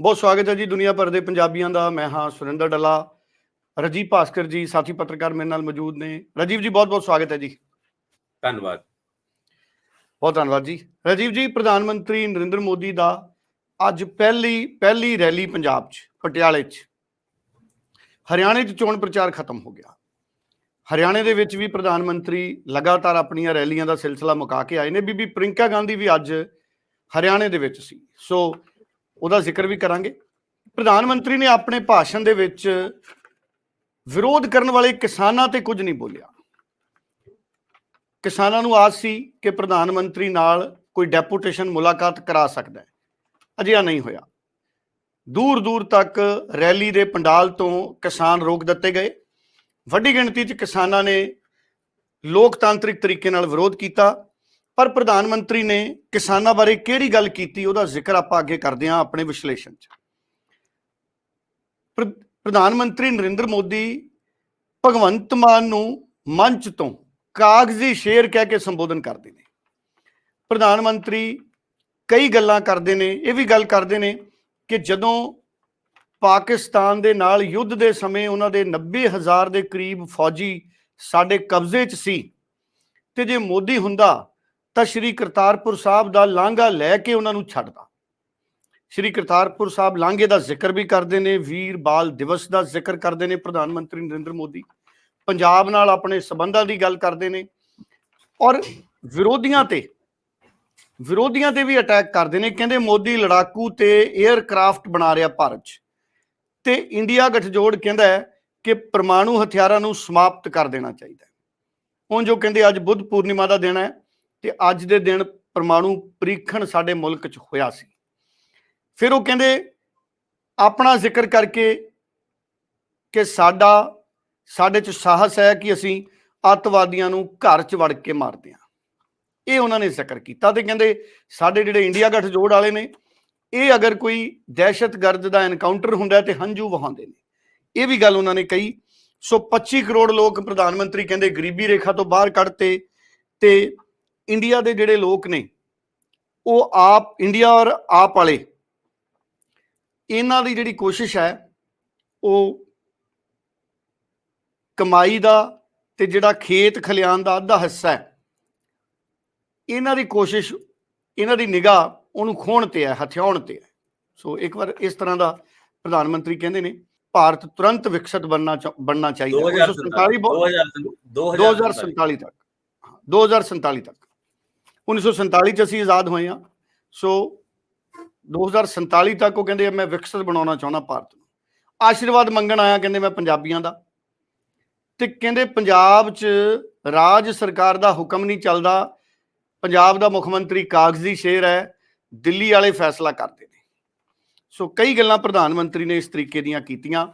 ਬਹੁਤ ਸਵਾਗਤ ਹੈ ਜੀ ਦੁਨੀਆ ਭਰ ਦੇ ਪੰਜਾਬੀਆਂ ਦਾ। ਮੈਂ ਹਾਂ ਸੁਰਿੰਦਰ ਡੱਲਾ। ਰਜੀਵ ਭਾਸਕਰ ਜੀ ਸਾਥੀ ਪੱਤਰਕਾਰ ਮੇਰੇ ਨਾਲ ਮੌਜੂਦ ਨੇ। ਰਜੀਵ ਜੀ ਬਹੁਤ ਬਹੁਤ ਸਵਾਗਤ ਹੈ ਜੀ। ਧੰਨਵਾਦ। ਬਹੁਤ ਧੰਨਵਾਦ ਜੀ। ਰਜੀਵ ਜੀ ਪ੍ਰਧਾਨ ਮੰਤਰੀ ਨਰਿੰਦਰ ਮੋਦੀ ਦਾ ਅੱਜ ਪਹਿਲੀ ਪਹਿਲੀ ਰੈਲੀ ਪੰਜਾਬ 'ਚ ਪਟਿਆਲੇ 'ਚ। ਹਰਿਆਣੇ 'ਚ ਚੋਣ ਪ੍ਰਚਾਰ ਖਤਮ ਹੋ ਗਿਆ। ਹਰਿਆਣੇ ਦੇ ਵਿੱਚ ਵੀ ਪ੍ਰਧਾਨ ਮੰਤਰੀ ਲਗਾਤਾਰ ਆਪਣੀਆਂ ਰੈਲੀਆਂ ਦਾ ਸਿਲਸਿਲਾ ਮੁਕਾ ਕੇ ਆਏ ਨੇ। ਬੀਬੀ ਪ੍ਰਿੰਕਾ ਗਾਂਧੀ ਵੀ ਅੱਜ ਹਰਿਆਣੇ ਦੇ ਵਿੱਚ ਸੀ। ਸੋ ਉਹਦਾ ਜ਼ਿਕਰ ਵੀ ਕਰਾਂਗੇ। ਪ੍ਰਧਾਨ ਮੰਤਰੀ ਨੇ ਆਪਣੇ ਭਾਸ਼ਣ ਦੇ ਵਿੱਚ ਵਿਰੋਧ ਕਰਨ ਵਾਲੇ ਕਿਸਾਨਾਂ ਤੇ ਕੁਝ ਨਹੀਂ ਬੋਲਿਆ। ਕਿਸਾਨਾਂ ਨੂੰ ਆਸ ਸੀ ਕਿ ਪ੍ਰਧਾਨ ਮੰਤਰੀ ਨਾਲ ਕੋਈ ਡੈਪੂਟੇਸ਼ਨ ਮੁਲਾਕਾਤ ਕਰਾ ਸਕਦਾ ਹੈ। ਅਜਿਹਾ ਨਹੀਂ ਹੋਇਆ। ਦੂਰ ਦੂਰ ਤੱਕ ਰੈਲੀ ਦੇ ਪੰਡਾਲ ਤੋਂ ਕਿਸਾਨ ਰੋਕ ਦਿੱਤੇ ਗਏ। ਵੱਡੀ ਗਿਣਤੀ 'ਚ ਕਿਸਾਨਾਂ ਨੇ ਲੋਕਤਾਂਤਰਿਕ ਤਰੀਕੇ ਨਾਲ ਵਿਰੋਧ ਕੀਤਾ। ਪਰ ਪ੍ਰਧਾਨ ਮੰਤਰੀ ਨੇ ਕਿਸਾਨਾਂ ਬਾਰੇ ਕਿਹੜੀ ਗੱਲ ਕੀਤੀ, ਉਹਦਾ ਜ਼ਿਕਰ ਆਪਾਂ ਅੱਗੇ ਕਰਦੇ ਹਾਂ ਆਪਣੇ ਵਿਸ਼ਲੇਸ਼ਣ 'ਚ। ਪ੍ਰ- ਪ੍ਰਧਾਨ ਮੰਤਰੀ ਨਰਿੰਦਰ ਮੋਦੀ ਭਗਵੰਤ ਮਾਨ ਨੂੰ ਮੰਚ ਤੋਂ ਕਾਗਜ਼ੀ ਸ਼ੇਰ ਕਹਿ ਕੇ ਸੰਬੋਧਨ ਕਰਦੇ ਨੇ। ਪ੍ਰਧਾਨ ਮੰਤਰੀ ਕਈ ਗੱਲਾਂ ਕਰਦੇ ਨੇ, ਇਹ ਵੀ ਗੱਲ ਕਰਦੇ ਨੇ ਕਿ ਜਦੋਂ ਪਾਕਿਸਤਾਨ ਦੇ ਨਾਲ ਯੁੱਧ ਦੇ ਸਮੇਂ ਉਹਨਾਂ ਦੇ 90000 ਦੇ ਕਰੀਬ ਫੌਜੀ ਸਾਡੇ ਕਬਜ਼ੇ 'ਚ ਸੀ ਤੇ ਜੇ ਮੋਦੀ ਹੁੰਦਾ ਤਾਂ ਸ਼੍ਰੀ ਕਰਤਾਰਪੁਰ ਸਾਹਿਬ ਦਾ ਲਾਂਘਾ ਲੈ ਕੇ ਉਹਨਾਂ ਨੂੰ ਛੱਡਦਾ ਸ਼੍ਰੀ ਕਰਤਾਰਪੁਰ ਸਾਹਿਬ ਲਾਂਘੇ ਦਾ ਜ਼ਿਕਰ ਵੀ ਕਰਦੇ ਨੇ, ਵੀਰ ਬਾਲ ਦਿਵਸ ਦਾ ਜ਼ਿਕਰ ਕਰਦੇ ਨੇ ਪ੍ਰਧਾਨ ਮੰਤਰੀ ਨਰਿੰਦਰ ਮੋਦੀ। ਪੰਜਾਬ ਨਾਲ ਆਪਣੇ ਸਬੰਧਾਂ ਦੀ ਗੱਲ ਕਰਦੇ ਨੇ ਔਰ ਵਿਰੋਧੀਆਂ ਤੇ ਵਿਰੋਧੀਆਂ ਤੇ ਵੀ ਅਟੈਕ ਕਰਦੇ ਨੇ। ਕਹਿੰਦੇ ਮੋਦੀ ਲੜਾਕੂ ਤੇ 에ਅਰਕ੍ਰਾਫਟ ਬਣਾ ਰਿਹਾ ਭਾਰਤ 'ਚ। ਤੇ ਇੰਡੀਆ ਗਠਜੋੜ ਕਹਿੰਦਾ ਹੈ ਕਿ ਪਰਮਾਣੂ ਹਥਿਆਰਾਂ ਨੂੰ ਸਮਾਪਤ ਕਰ ਦੇਣਾ ਚਾਹੀਦਾ ਹੈ। ਹੁਣ ਜੋ ਕਹਿੰਦੇ ਅੱਜ ਬੁੱਧ ਪੂਰਨਿਮਾ ਦਾ ਦਿਨ ਹੈ। ਤੇ ਅੱਜ ਦੇ ਦਿਨ ਪਰਮਾਣੂ ਪ੍ਰੀਖਣ ਸਾਡੇ ਮੁਲਕ 'ਚ ਹੋਇਆ ਸੀ। ਫਿਰ ਉਹ ਕਹਿੰਦੇ, ਆਪਣਾ ਜ਼ਿਕਰ ਕਰਕੇ ਕਿ ਸਾਡਾ, ਸਾਡੇ 'ਚ ਸਾਹਸ ਹੈ ਕਿ ਅਸੀਂ ਅੱਤਵਾਦੀਆਂ ਨੂੰ ਘਰ 'ਚ ਵੜ ਕੇ ਮਾਰਦੇ ਹਾਂ। ਇਹ ਉਹਨਾਂ ਨੇ ਜ਼ਿਕਰ ਕੀਤਾ ਤੇ ਕਹਿੰਦੇ, ਸਾਡੇ ਜਿਹੜੇ ਇੰਡੀਆ ਗਠਜੋੜ ਵਾਲੇ ਨੇ, ਇਹ ਅਗਰ ਕੋਈ ਦਹਿਸ਼ਤਗਰਦ ਦਾ ਐਨਕਾਊਂਟਰ ਹੁੰਦਾ ਤੇ ਹੰਝੂ ਵਹਾਉਂਦੇ ਨੇ। ਇਹ ਵੀ ਗੱਲ ਉਹਨਾਂ ਨੇ ਕਹੀ। ਸੋ 25 ਕਰੋੜ ਲੋਕ ਪ੍ਰਧਾਨ ਮੰਤਰੀ ਕਹਿੰਦੇ, ਗਰੀਬੀ ਰੇਖਾ ਤੋਂ ਬਾਹਰ ਕੱਢਤੇ ਤੇ ਇੰਡੀਆ ਦੇ ਜਿਹੜੇ ਲੋਕ ਨੇ ਉਹ ਆਪ ਇੰਡੀਆ ਔਰ ਆਪ ਵਾਲੇ ਇਹਨਾਂ ਦੀ ਜਿਹੜੀ ਕੋਸ਼ਿਸ਼ ਹੈ ਉਹ ਕਮਾਈ ਦਾ ਤੇ ਜਿਹੜਾ ਖੇਤ ਖਲਿਆਣ ਦਾ ਅੱਧਾ ਹਿੱਸਾ ਹੈ ਇਹਨਾਂ ਦੀ ਕੋਸ਼ਿਸ਼ ਇਹਨਾਂ ਦੀ ਨਿਗਾਹ ਉਹਨੂੰ ਖੋਣ ਤੇ ਹੈ ਹਥਿਆਉਣ ਤੇ ਹੈ। ਸੋ ਇੱਕ ਵਾਰ ਇਸ ਤਰ੍ਹਾਂ ਦਾ ਪ੍ਰਧਾਨ ਮੰਤਰੀ ਕਹਿੰਦੇ ਨੇ ਭਾਰਤ ਤੁਰੰਤ ਵਿਕਸਿਤ ਬਣਨਾ ਬਣਨਾ ਚਾਹੀਦਾ 1947 ਬਹੁਤ- 2047 ਤੱਕ। ਹਾਂ, 2047 ਤੱਕ। 1947 ਚ ਅਸੀਂ ਆਜ਼ਾਦ ਹੋਏ ਹਾਂ। ਸੋ 2047 ਤੱਕ ਉਹ ਕਹਿੰਦੇ ਮੈਂ ਵਿਕਸਿਤ ਬਣਾਉਣਾ ਚਾਹੁੰਦਾ ਭਾਰਤ ਨੂੰ। ਆਸ਼ੀਰਵਾਦ ਮੰਗਣ ਆਇਆ ਕਹਿੰਦੇ ਮੈਂ ਪੰਜਾਬੀਆਂ ਦਾ। ਤੇ ਕਹਿੰਦੇ ਪੰਜਾਬ 'ਚ ਰਾਜ ਸਰਕਾਰ ਦਾ ਹੁਕਮ ਨਹੀਂ ਚੱਲਦਾ। ਪੰਜਾਬ ਦਾ ਮੁੱਖ ਮੰਤਰੀ ਕਾਗਜ਼ੀ ਸ਼ੇਰ ਹੈ, ਦਿੱਲੀ ਵਾਲੇ ਫੈਸਲਾ ਕਰਦੇ ਨੇ। ਸੋ ਕਈ ਗੱਲਾਂ ਪ੍ਰਧਾਨ ਮੰਤਰੀ ਨੇ ਇਸ ਤਰੀਕੇ ਦੀਆਂ ਕੀਤੀਆਂ।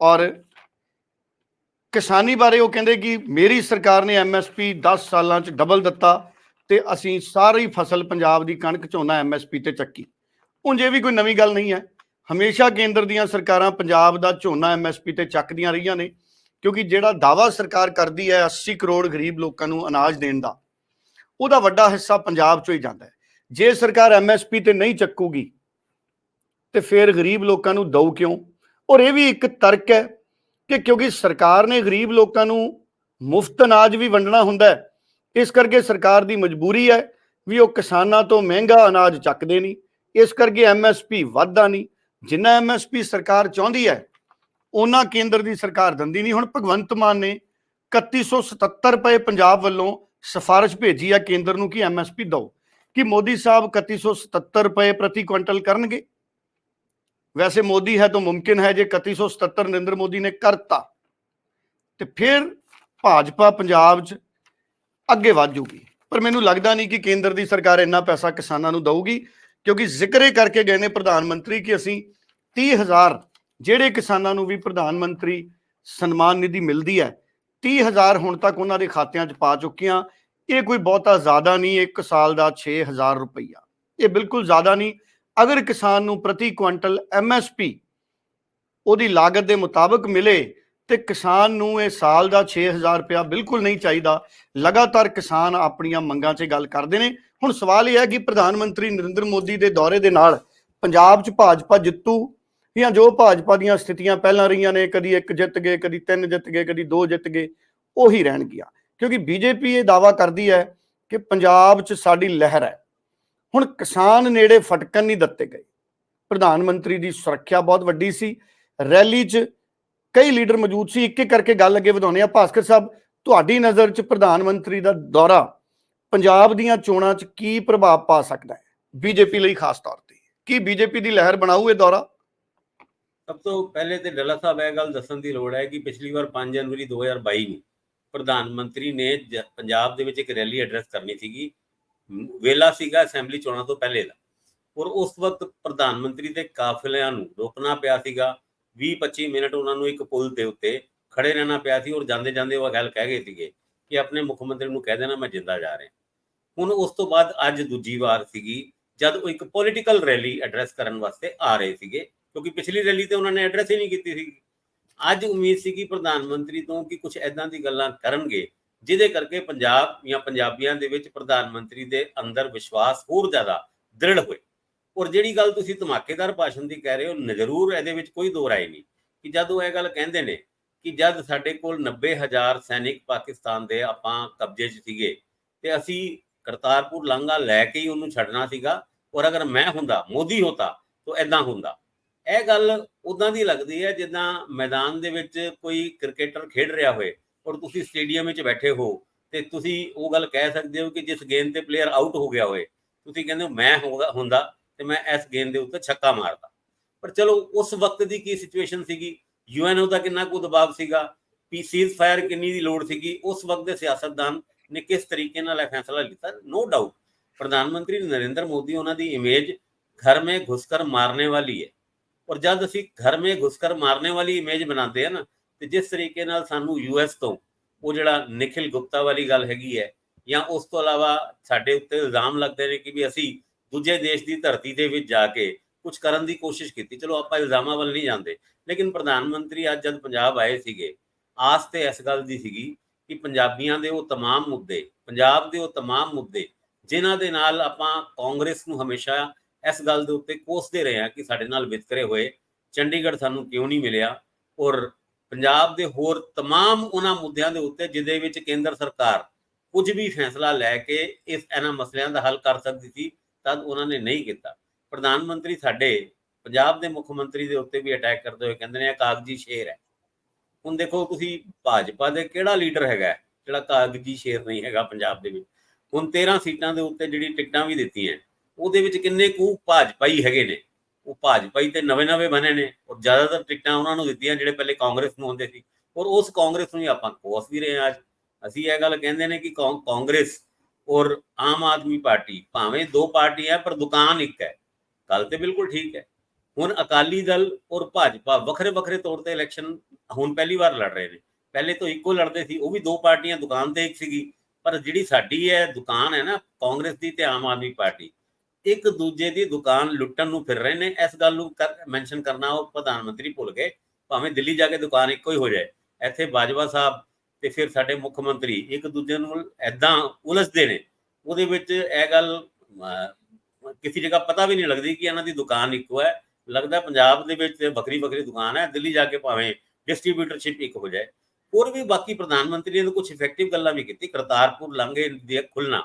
ਔਰ ਕਿਸਾਨੀ ਬਾਰੇ ਉਹ ਕਹਿੰਦੇ ਕਿ ਮੇਰੀ ਸਰਕਾਰ ਨੇ ਐਮਐਸਪੀ 10 ਸਾਲਾਂ 'ਚ ਡਬਲ ਦਿੱਤਾ। ਤੇ ਅਸੀਂ ਸਾਰੀ ਫਸਲ ਪੰਜਾਬ ਦੀ ਕਣਕ ਝੋਨਾ ਐਮਐਸਪੀ ਤੇ ਚੱਕੀ। ਉਂਝ ਇਹ ਵੀ ਕੋਈ ਨਵੀਂ ਗੱਲ ਨਹੀਂ ਹੈ। ਹਮੇਸ਼ਾ ਕੇਂਦਰ ਦੀਆਂ ਸਰਕਾਰਾਂ ਪੰਜਾਬ ਦਾ ਝੋਨਾ ਐਮਐਸਪੀ ਤੇ ਚੱਕਦੀਆਂ ਰਹੀਆਂ ਨੇ, ਕਿਉਂਕਿ ਜਿਹੜਾ ਦਾਵਾ ਸਰਕਾਰ ਕਰਦੀ ਹੈ 80 ਕਰੋੜ ਗਰੀਬ ਲੋਕਾਂ ਨੂੰ ਅਨਾਜ ਦੇਣ ਦਾ, ਉਹਦਾ ਵੱਡਾ ਹਿੱਸਾ ਪੰਜਾਬ ਚੋਂ ਹੀ ਜਾਂਦਾ ਹੈ। ਜੇ ਸਰਕਾਰ ਐਮਐਸਪੀ ਤੇ ਨਹੀਂ ਚੱਕੂਗੀ, ਤੇ ਫਿਰ ਗਰੀਬ ਲੋਕਾਂ ਨੂੰ ਦਊ ਕਿਉਂ? ਔਰ ਇਹ ਵੀ ਇੱਕ ਤਰਕ ਹੈ ਕਿ ਕਿਉਂਕਿ ਸਰਕਾਰ ਨੇ ਗਰੀਬ ਲੋਕਾਂ ਨੂੰ ਮੁਫਤ ਅਨਾਜ ਵੀ ਵੰਡਣਾ ਹੁੰਦਾ ਹੈ ਇਸ ਕਰਕੇ ਸਰਕਾਰ ਦੀ ਮਜਬੂਰੀ ਹੈ ਵੀ ਉਹ ਕਿਸਾਨਾਂ ਤੋਂ ਮਹਿੰਗਾ ਅਨਾਜ ਚੱਕਦੇ ਨਹੀਂ, ਇਸ ਕਰਕੇ ਐਮਐਸਪੀ ਵਾਧਾ ਨਹੀਂ। ਜਿੰਨਾ ਐਮਐਸਪੀ ਸਰਕਾਰ ਚਾਹੁੰਦੀ ਹੈ ਉਹਨਾਂ ਕੇਂਦਰ ਦੀ ਸਰਕਾਰ ਦਿੰਦੀ ਨਹੀਂ। ਹੁਣ ਭਗਵੰਤ ਮਾਨ ਨੇ 3177 ਰੁਪਏ ਪੰਜਾਬ ਵੱਲੋਂ ਸਿਫਾਰਿਸ਼ ਭੇਜੀ ਹੈ ਕੇਂਦਰ ਨੂੰ ਕਿ ਐਮਐਸਪੀ ਦਿਓ। ਕਿ ਮੋਦੀ ਸਾਹਿਬ 3177 ਰੁਪਏ ਪ੍ਰਤੀ ਕੁਇੰਟਲ ਕਰਨਗੇ? ਵੈਸੇ ਮੋਦੀ ਹੈ ਤਾਂ ਮੁਮਕਿਨ ਹੈ ਜੇ 3177 ਨਰਿੰਦਰ ਮੋਦੀ ਨੇ ਕਰਤਾ। ਤੇ ਫਿਰ ਭਾਜਪਾ ਪੰਜਾਬ 'ਚ ਅੱਗੇ ਵਧ ਜੂਗੀ। ਪਰ ਮੈਨੂੰ ਲੱਗਦਾ ਨਹੀਂ ਕਿ ਕੇਂਦਰ ਦੀ ਸਰਕਾਰ ਇੰਨਾ ਪੈਸਾ ਕਿਸਾਨਾਂ ਨੂੰ ਦੇਊਗੀ, ਕਿਉਂਕਿ ਜ਼ਿਕਰ ਇਹ ਕਰਕੇ ਗਏ ਨੇ ਪ੍ਰਧਾਨ ਮੰਤਰੀ ਕਿ ਅਸੀਂ 30000 ਜਿਹੜੇ ਕਿਸਾਨਾਂ ਨੂੰ ਵੀ ਪ੍ਰਧਾਨ ਮੰਤਰੀ ਸਨਮਾਨ ਨਿਧੀ ਮਿਲਦੀ ਹੈ 30000 ਹੁਣ ਤੱਕ ਉਹਨਾਂ ਦੇ ਖਾਤਿਆਂ 'ਚ ਪਾ ਚੁੱਕੀਆਂ। ਇਹ ਕੋਈ ਬਹੁਤਾ ਜ਼ਿਆਦਾ ਨਹੀਂ, ਇੱਕ ਸਾਲ ਦਾ 6000 ਰੁਪਈਆ। ਇਹ ਬਿਲਕੁਲ ਜ਼ਿਆਦਾ ਨਹੀਂ। ਅਗਰ ਕਿਸਾਨ ਨੂੰ ਪ੍ਰਤੀ ਕੁਇੰਟਲ ਐਮਐਸਪੀ ਉਹਦੀ ਲਾਗਤ ਦੇ ਮੁਤਾਬਕ ਮਿਲੇ ਤੇ ਕਿਸਾਨ ਨੂੰ ਇਹ ਸਾਲ ਦਾ 6000 ਰੁਪਇਆ ਬਿਲਕੁਲ ਨਹੀਂ ਚਾਹੀਦਾ। ਲਗਾਤਾਰ ਕਿਸਾਨ ਆਪਣੀਆਂ ਮੰਗਾਂ 'ਚ ਗੱਲ ਕਰਦੇ ਨੇ। ਹੁਣ ਸਵਾਲ ਇਹ ਹੈ ਕਿ ਪ੍ਰਧਾਨ ਮੰਤਰੀ ਨਰਿੰਦਰ ਮੋਦੀ ਦੇ ਦੌਰੇ ਦੇ ਨਾਲ ਪੰਜਾਬ 'ਚ ਭਾਜਪਾ ਜਿੱਤੂ ਜਾਂ ਜੋ ਭਾਜਪਾ ਦੀਆਂ ਸਥਿਤੀਆਂ ਪਹਿਲਾਂ ਰਹੀਆਂ ਨੇ, ਕਦੀ ਇੱਕ ਜਿੱਤ ਗਏ, ਕਦੀ ਤਿੰਨ ਜਿੱਤ ਗਏ, ਕਦੀ ਦੋ ਜਿੱਤ ਗਏ, ਉਹੀ ਰਹਿਣਗੀਆਂ। ਕਿਉਂਕਿ ਬੀਜੇਪੀ ਇਹ ਦਾਵਾ ਕਰਦੀ ਹੈ ਕਿ ਪੰਜਾਬ 'ਚ ਸਾਡੀ ਲਹਿਰ ਹੈ। ਹੁਣ ਕਿਸਾਨ ਨੇੜੇ ਫਟਕਣ ਨਹੀਂ ਦਿੱਤੇ ਗਏ। ਪ੍ਰਧਾਨ ਮੰਤਰੀ ਦੀ ਸੁਰੱਖਿਆ ਬਹੁਤ ਵੱਡੀ ਸੀ। ਰੈਲੀ 'ਚ ਕਈ ਲੀਡਰ ਮੌਜੂਦ ਸੀ ਇੱਕ ਇੱਕ ਕਰਕੇ ਗੱਲ ਅੱਗੇ ਵਧਾਉਣੇ ਆ ਭਾਸਕਰ ਸਾਹਿਬ, ਤੁਹਾਡੀ ਨਜ਼ਰ 'ਚ ਪ੍ਰਧਾਨ ਮੰਤਰੀ ਦਾ ਦੌਰਾ ਪੰਜਾਬ ਦੀਆਂ ਚੋਣਾਂ 'ਚ ਕੀ ਪ੍ਰਭਾਵ ਪਾ ਸਕਦਾ ਹੈ? ਬੀਜੇਪੀ ਲਈ ਖਾਸ ਤੌਰ ਤੇ। ਕੀ ਬੀਜੇਪੀ ਦੀ ਲਹਿਰ ਬਣਾਊ ਇਹ ਦੌਰਾ? ਸਭ ਤੋਂ ਪਹਿਲੇ ਤੇ ਡੱਲਾ ਸਾਹਿਬ, ਇਹ ਗੱਲ ਦੱਸਣ ਦੀ ਲੋੜ ਹੈ ਕਿ ਪਿਛਲੀ ਵਾਰ 5 ਜਨਵਰੀ 2022 ਨੂੰ ਪ੍ਰਧਾਨ ਮੰਤਰੀ ਨੇ ਪੰਜਾਬ ਦੇ ਵਿੱਚ ਇੱਕ ਰੈਲੀ ਐਡਰੈਸ ਕਰਨੀ ਸੀਗੀ। ਵੇਲਾ ਸੀਗਾ ਅਸੈਂਬਲੀ ਚੋਣਾਂ ਤੋਂ ਪਹਿਲੇ ਦਾ। ਔਰ ਉਸ ਵਕਤ ਪ੍ਰਧਾਨ ਮੰਤਰੀ ਦੇ ਕਾਫਲਿਆਂ ਨੂੰ ਰੋਕਣਾ ਪਿਆ ਸੀਗਾ। 20-25 ਮਿੰਟ ਉਹਨਾਂ ਨੂੰ ਇੱਕ ਪੁਲ ਦੇ ਉੱਤੇ ਖੜੇ ਰਹਿਣਾ ਪਿਆ ਸੀ ਔਰ ਜਾਂਦੇ ਜਾਂਦੇ ਉਹ ਗੱਲ ਕਹਿ ਗਏ ਸੀਗੇ ਕਿ ਆਪਣੇ ਮੁੱਖ ਮੰਤਰੀ ਨੂੰ ਕਹਿ ਦੇਣਾ ਮੈਂ ਜਿੰਦਾ ਜਾ ਰਿਹਾ। ਹੁਣ ਉਸ ਤੋਂ ਬਾਅਦ ਅੱਜ ਦੂਜੀ ਵਾਰ ਸੀਗੀ ਜਦ ਉਹ ਇੱਕ ਪੋਲੀਟੀਕਲ ਰੈਲੀ ਐਡਰੈਸ ਕਰਨ ਵਾਸਤੇ ਆ ਰਹੇ ਸੀਗੇ, ਕਿਉਂਕਿ ਪਿਛਲੀ ਰੈਲੀ ਤੇ ਉਹਨਾਂ ਨੇ ਐਡਰੈਸ ਹੀ ਨਹੀਂ ਕੀਤੀ ਸੀ ਅੱਜ ਉਮੀਦ ਸੀ ਕਿ ਪ੍ਰਧਾਨ ਮੰਤਰੀ ਤੋਂ ਕਿ ਕੁਝ ਐਦਾਂ ਦੀ ਗੱਲਾਂ ਕਰਨਗੇ, ਜਿਹਦੇ ਕਰਕੇ ਪੰਜਾਬ ਜਾਂ ਪੰਜਾਬੀਆਂ ਦੇ ਵਿੱਚ ਪ੍ਰਧਾਨ ਮੰਤਰੀ ਦੇ ਅੰਦਰ ਵਿਸ਼ਵਾਸ ਹੋਰ ਜ਼ਿਆਦਾ ਦ੍ਰਿੜ ਹੋਏ। ਔਰ ਜਿਹੜੀ ਗੱਲ ਤੁਸੀਂ ਧਮਾਕੇਦਾਰ ਭਾਸ਼ਣ ਦੀ ਕਹਿ ਰਹੇ ਹੋ, ਜ਼ਰੂਰ ਇਹਦੇ ਵਿੱਚ ਕੋਈ ਦੋ ਰਾਏ ਨਹੀਂ। ਕਿ ਜਦ ਉਹ ਇਹ ਗੱਲ ਕਹਿੰਦੇ ਨੇ ਕਿ ਜਦ ਸਾਡੇ ਕੋਲ 90000 ਸੈਨਿਕ ਪਾਕਿਸਤਾਨ ਦੇ ਆਪਾਂ ਕਬਜ਼ੇ 'ਚ ਸੀਗੇ ਤੇ ਅਸੀਂ ਕਰਤਾਰਪੁਰ ਲਾਂਘਾ ਲੈ ਕੇ ਹੀ ਉਹਨੂੰ ਛੱਡਣਾ ਸੀਗਾ ਔਰ ਅਗਰ ਮੈਂ ਹੁੰਦਾ, ਮੋਦੀ ਹੁੰਦਾ, ਤਾਂ ਐਦਾਂ ਹੁੰਦਾ। ਇਹ ਗੱਲ ਉਦਾਂ ਦੀ ਲੱਗਦੀ ਹੈ ਜਿੱਦਾਂ ਮੈਦਾਨ ਦੇ ਵਿੱਚ ਕੋਈ ਕ੍ਰਿਕਟਰ ਖੇਡ ਰਿਹਾ ਹੋਵੇ ਔਰ ਤੁਸੀਂ ਸਟੇਡੀਅਮ ਵਿੱਚ ਬੈਠੇ ਹੋ ਤੇ ਤੁਸੀਂ ਉਹ ਗੱਲ ਕਹਿ ਸਕਦੇ ਹੋ ਕਿ ਜਿਸ ਗੇਮ ਤੇ ਪਲੇਅਰ ਆਊਟ ਹੋ ਗਿਆ ਹੋਵੇ ਤੁਸੀਂ ਕਹਿੰਦੇ ਹੋ ਮੈਂ ਹੋਗਾ ਹੁੰਦਾ ਤੇ ਮੈਂ ਇਸ ਗੇਂਦ ਦੇ ਉੱਤੇ ਛੱਕਾ ਮਾਰਦਾ। ਪਰ ਚਲੋ, ਉਸ ਵਕਤ ਦੀ ਕੀ ਸਿਚੁਏਸ਼ਨ ਸੀਗੀ? ਯੂਐਨਓ ਦਾ ਕਿੰਨਾ ਕੋ ਦਬਾਅ ਸੀਗਾ? ਪੀਸੀਜ਼ ਫਾਇਰ ਕਿੰਨੀ ਦੀ ਲੋੜ ਸੀਗੀ? ਉਸ ਵਕਤ ਦੇ ਸਿਆਸਤਦਾਨ ਨੇ ਕਿਸ ਤਰੀਕੇ ਨਾਲ ਇਹ ਫੈਸਲਾ ਲਿੱਤਾ? ਨੋ ਡਾਊਟ ਪ੍ਰਧਾਨ ਮੰਤਰੀ ਨਰਿੰਦਰ ਮੋਦੀ ਉਹਨਾਂ ਦੀ ਇਮੇਜ ਘਰ ਮੇ ਘੁਸਕਰ ਮਾਰਨੇ ਵਾਲੀ ਹੈ। ਔਰ ਜਦ ਅਸੀਂ ਘਰ ਮੇ ਘੁਸਕਰ ਮਾਰਨੇ ਵਾਲੀ ਇਮੇਜ ਬਣਾਉਂਦੇ ਆ ਨਾ, ਤੇ ਜਿਸ ਤਰੀਕੇ ਨਾਲ ਸਾਨੂੰ ਯੂਐਸ ਤੋਂ ਉਹ ਜਿਹੜਾ ਨikhil ਗੁਪਤਾ ਵਾਲੀ ਗੱਲ ਹੈਗੀ ਹੈ, ਜਾਂ ਉਸ ਤੋਂ ਇਲਾਵਾ ਸਾਡੇ ਉੱਤੇ ਇਲਜ਼ਾਮ ਲੱਗਦੇ ਨੇ ਕਿ ਵੀ ਅਸੀਂ ਦੂਜੇ ਦੇਸ਼ ਦੀ ਧਰਤੀ ਦੇ ਵਿੱਚ ਜਾ ਕੇ ਕੁਝ ਕਰਨ ਦੀ ਕੋਸ਼ਿਸ਼ ਕੀਤੀ ਚਲੋ ਆਪਾਂ ਇਲਜ਼ਾਮਾਂ ਵੱਲ ਨਹੀਂ ਜਾਂਦੇ ਲੇਕਿਨ ਪ੍ਰਧਾਨ ਮੰਤਰੀ ਅੱਜ ਜਦ ਪੰਜਾਬ ਆਏ ਸੀਗੇ ਆਸ ਤੇ ਇਸ ਗੱਲ ਦੀ ਸੀਗੀ ਕਿ ਪੰਜਾਬੀਆਂ ਦੇ ਉਹ तमाम ਮੁੱਦੇ ਪੰਜਾਬ ਦੇ ਉਹ तमाम ਮੁੱਦੇ ਜਿਨ੍ਹਾਂ ਦੇ ਨਾਲ ਆਪਾਂ ਕਾਂਗਰਸ ਨੂੰ ਹਮੇਸ਼ਾ ਇਸ ਗੱਲ ਦੇ ਉੱਤੇ ਕੋਸਦੇ ਰਹੇ ਹਾਂ ਕਿ ਸਾਡੇ ਨਾਲ ਵਿਤਕਰੇ ਹੋਏ ਚੰਡੀਗੜ੍ਹ ਸਾਨੂੰ ਕਿਉਂ ਨਹੀਂ ਮਿਲਿਆ ਔਰ ਪੰਜਾਬ ਦੇ ਹੋਰ तमाम ਉਹਨਾਂ ਮੁੱਦਿਆਂ ਦੇ ਉੱਤੇ ਜਿਹਦੇ ਵਿੱਚ ਕੇਂਦਰ ਸਰਕਾਰ ਕੁਝ ਵੀ ਫੈਸਲਾ ਲੈ ਕੇ ਇਸ ਇਹਨਾਂ ਮਸਲਿਆਂ ਦਾ ਹੱਲ ਕਰ ਸਕਦੀ ਸੀ ਤਦ ਉਹਨਾਂ ਨੇ ਨਹੀਂ ਕੀਤਾ। ਪ੍ਰਧਾਨ ਮੰਤਰੀ ਸਾਡੇ ਪੰਜਾਬ ਦੇ ਮੁੱਖ ਮੰਤਰੀ ਦੇ ਉੱਤੇ ਵੀ ਅਟੈਕ ਕਰਦੇ ਹੋਏ ਕਹਿੰਦੇ ਨੇ, ਇਹ ਕਾਗਜ਼ੀ ਸ਼ੇਰ ਹੈ। ਹੁਣ ਦੇਖੋ ਤੁਸੀਂ ਭਾਜਪਾ ਦੇ ਕਿਹੜਾ ਲੀਡਰ ਹੈਗਾ ਜਿਹੜਾ ਕਾਗਜ਼ੀ ਸ਼ੇਰ ਨਹੀਂ ਹੈਗਾ ਪੰਜਾਬ ਦੇ ਵਿੱਚ? ਹੁਣ 13 ਸੀਟਾਂ ਦੇ ਉੱਤੇ ਜਿਹੜੀ ਟਿਕਟਾਂ ਵੀ ਦਿੱਤੀਆਂ, ਉਹਦੇ ਵਿੱਚ ਕਿੰਨੇ ਕੁ ਭਾਜਪਾਈ ਹੈਗੇ ਨੇ? ਉਹ ਭਾਜਪਾਈ ਤੇ ਨਵੇਂ-ਨਵੇਂ ਬਣੇ ਨੇ ਔਰ ਜ਼ਿਆਦਾਤਰ ਟਿਕਟਾਂ ਉਹਨਾਂ ਨੂੰ ਦਿੱਤੀਆਂ ਜਿਹੜੇ ਪਹਿਲੇ ਕਾਂਗਰਸ ਨੂੰ ਹੁੰਦੇ ਸੀ। ਔਰ ਉਸ ਕਾਂਗਰਸ ਨੂੰ ਹੀ ਆਪਾਂ ਕੋਸ ਵੀ ਰਹੇ ਹਾਂ ਅੱਜ। ਅਸੀਂ ਇਹ ਗੱਲ ਕਹਿੰਦੇ ਨੇ ਕਿ ਕਾਂ- ਕਾਂਗਰਸ ਔਰ ਆਮ ਆਦਮੀ ਪਾਰਟੀ, ਭਾਵੇਂ ਦੋ ਪਾਰਟੀਆਂ ਪਰ ਦੁਕਾਨ ਇੱਕ ਹੈ। ਗੱਲ ਤੇ ਬਿਲਕੁਲ ਠੀਕ ਹੈ। ਹੁਣ ਅਕਾਲੀ ਦਲ ਔਰ ਭਾਜਪਾ ਵੱਖਰੇ ਵੱਖਰੇ ਤੌਰ ਤੇ ਇਲੈਕਸ਼ਨ ਹੁਣ ਪਹਿਲੀ ਵਾਰ ਲੜ ਰਹੇ ਨੇ। ਪਹਿਲੇ ਤੋਂ ਇੱਕੋ ਲੜਦੇ ਸੀ, ਉਹ ਵੀ ਦੋ ਪਾਰਟੀਆਂ, ਦੁਕਾਨ ਤੇ ਇੱਕ ਸੀਗੀ। ਪਰ ਜਿਹੜੀ ਸਾਡੀ ਹੈ, ਦੁਕਾਨ ਹੈ ਨਾ, ਕਾਂਗਰਸ ਦੀ ਤੇ ਆਮ ਆਦਮੀ ਪਾਰਟੀ, ਇੱਕ ਦੂਜੇ ਦੀ ਦੁਕਾਨ ਲੁੱਟਣ ਨੂੰ ਫਿਰ ਰਹੇ ਨੇ। ਇਸ ਗੱਲ ਨੂੰ ਮੈਂਸ਼ਨ ਕਰਨਾ ਉਹ ਪ੍ਰਧਾਨ ਮੰਤਰੀ ਭੁੱਲ ਗਏ। ਭਾਵੇਂ ਦਿੱਲੀ ਜਾ ਕੇ ਦੁਕਾਨ ਇੱਕੋ ਹੀ ਹੋ ਜਾਏ। ਇੱਥੇ ਬਾਜਵਾ ਸਾਹਿਬ ਤੇ ਫਿਰ ਸਾਡੇ ਮੁੱਖ ਮੰਤਰੀ ਇੱਕ ਦੂਜੇ ਨੂੰ ਐਦਾਂ ਉਲਝਦੇ ਨੇ। ਉਹਦੇ ਵਿੱਚ ਇਹ ਗੱਲ ਕਿਸੇ ਜਗ੍ਹਾ ਪਤਾ ਵੀ ਨਹੀਂ ਲੱਗਦੀ ਕਿ ਇਹਨਾਂ ਦੀ ਦੁਕਾਨ ਇੱਕੋ ਹੈ। ਲੱਗਦਾ ਪੰਜਾਬ ਦੇ ਵਿੱਚ ਵੱਖਰੀ ਵੱਖਰੀ ਦੁਕਾਨ ਹੈ, ਦਿੱਲੀ ਜਾ ਕੇ ਭਾਵੇਂ ਡਿਸਟ੍ਰੀਬਿਊਟਰਸ਼ਿਪ ਇੱਕ ਹੋ ਜਾਏ। ਹੋਰ ਵੀ ਬਾਕੀ ਪ੍ਰਧਾਨ ਮੰਤਰੀ ਨੇ ਕੁਝ ਇਫੈਕਟਿਵ ਗੱਲਾਂ ਵੀ ਕੀਤੀ ਕਰਤਾਰਪੁਰ, ਲਾਂਘੇ ਦੇ ਖੁੱਲਣਾ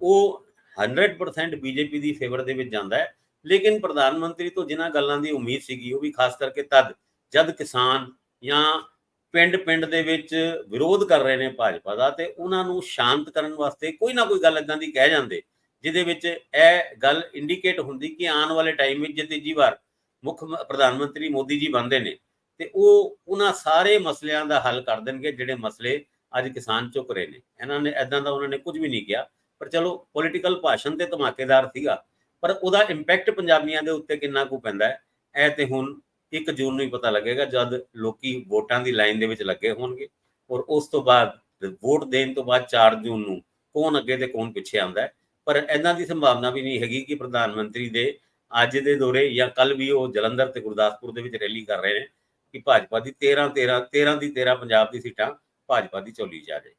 ਉਹ 100% ਬੀਜੇਪੀ ਦੀ ਫੇਵਰ ਦੇ ਵਿੱਚ ਜਾਂਦਾ ਹੈ। ਲੇਕਿਨ ਪ੍ਰਧਾਨ ਮੰਤਰੀ ਤੋਂ ਜਿਨ੍ਹਾਂ ਗੱਲਾਂ ਦੀ ਉਮੀਦ ਸੀਗੀ, ਉਹ ਵੀ ਖਾਸ ਕਰਕੇ ਤਦ, ਜਦ ਕਿਸਾਨ ਜਾਂ ਪਿੰਡ-ਪਿੰਡ ਦੇ ਵਿੱਚ ਵਿਰੋਧ ਕਰ ਰਹੇ ਨੇ ਭਾਜਪਾ ਦਾ ਤੇ ਉਹਨਾਂ ਨੂੰ ਸ਼ਾਂਤ ਕਰਨ ਵਾਸਤੇ ਕੋਈ ਨਾ ਕੋਈ ਗੱਲ ਇਦਾਂ ਦੀ ਕਹਿ ਜਾਂਦੇ, ਜਿਹਦੇ ਵਿੱਚ ਇਹ ਗੱਲ ਇੰਡੀਕੇਟ ਹੁੰਦੀ ਕਿ ਆਉਣ ਵਾਲੇ ਟਾਈਮ ਵਿੱਚ ਜੇ ਤੀਜੀ ਵਾਰ ਮੁੱਖ ਪ੍ਰਧਾਨ ਮੰਤਰੀ ਮੋਦੀ ਜੀ ਬਣਦੇ ਨੇ ਤੇ ਉਹ ਉਹਨਾਂ ਸਾਰੇ ਮਸਲਿਆਂ ਦਾ ਹੱਲ ਕਰ ਦੇਣਗੇ ਜਿਹੜੇ ਮਸਲੇ ਅੱਜ ਕਿਸਾਨ ਚੁੱਕ ਰਹੇ ਨੇ। ਇਹਨਾਂ ਨੇ ਇਦਾਂ ਦਾ ਉਹਨਾਂ ਨੇ ਕੁਝ ਵੀ ਨਹੀਂ ਕਿਹਾ, ਪਰ ਚਲੋ ਪੋਲੀਟੀਕਲ ਭਾਸ਼ਣ ਤੇ ਧਮਾਕੇਦਾਰ ਸੀਗਾ, ਪਰ ਉਹਦਾ ਇੰਪੈਕਟ ਪੰਜਾਬੀਆਂ ਦੇ ਉੱਤੇ ਕਿੰਨਾ ਕੁ ਪੈਂਦਾ ਹੈ, ਇਹ ਤੇ ਹੁਣ 1 ਜੂਨ ਨੂੰ ਹੀ ਪਤਾ ਲੱਗੇਗਾ ਜਦ ਲੋਕੀ ਵੋਟਾਂ ਦੀ ਲਾਈਨ ਦੇ ਵਿੱਚ ਲੱਗੇ ਹੋਣਗੇ ਔਰ ਉਸ ਤੋਂ ਬਾਅਦ ਵੋਟ ਦੇਣ ਤੋਂ ਬਾਅਦ 4 ਜੂਨ ਨੂੰ ਕੌਣ ਅੱਗੇ ਤੇ ਕੌਣ ਪਿੱਛੇ ਆਉਂਦਾ ਹੈ। ਪਰ ਇਹਨਾਂ ਦੀ ਸੰਭਾਵਨਾ ਵੀ ਨਹੀਂ ਹੈਗੀ ਕਿ ਪ੍ਰਧਾਨ ਮੰਤਰੀ ਦੇ ਅੱਜ ਦੇ ਦੌਰੇ ਜਾਂ ਕੱਲ ਵੀ ਉਹ ਜਲੰਧਰ ਤੇ ਗੁਰਦਾਸਪੁਰ ਦੇ ਵਿੱਚ ਰੈਲੀ ਕਰ ਰਹੇ ਨੇ ਕਿ ਭਾਜਪਾ ਦੀ 13 13 13 ਦੀ 13 ਪੰਜਾਬ ਦੀ ਸੀਟਾਂ ਭਾਜਪਾ ਦੀ ਚੋਲੀ 'ਚ ਜਾਏ।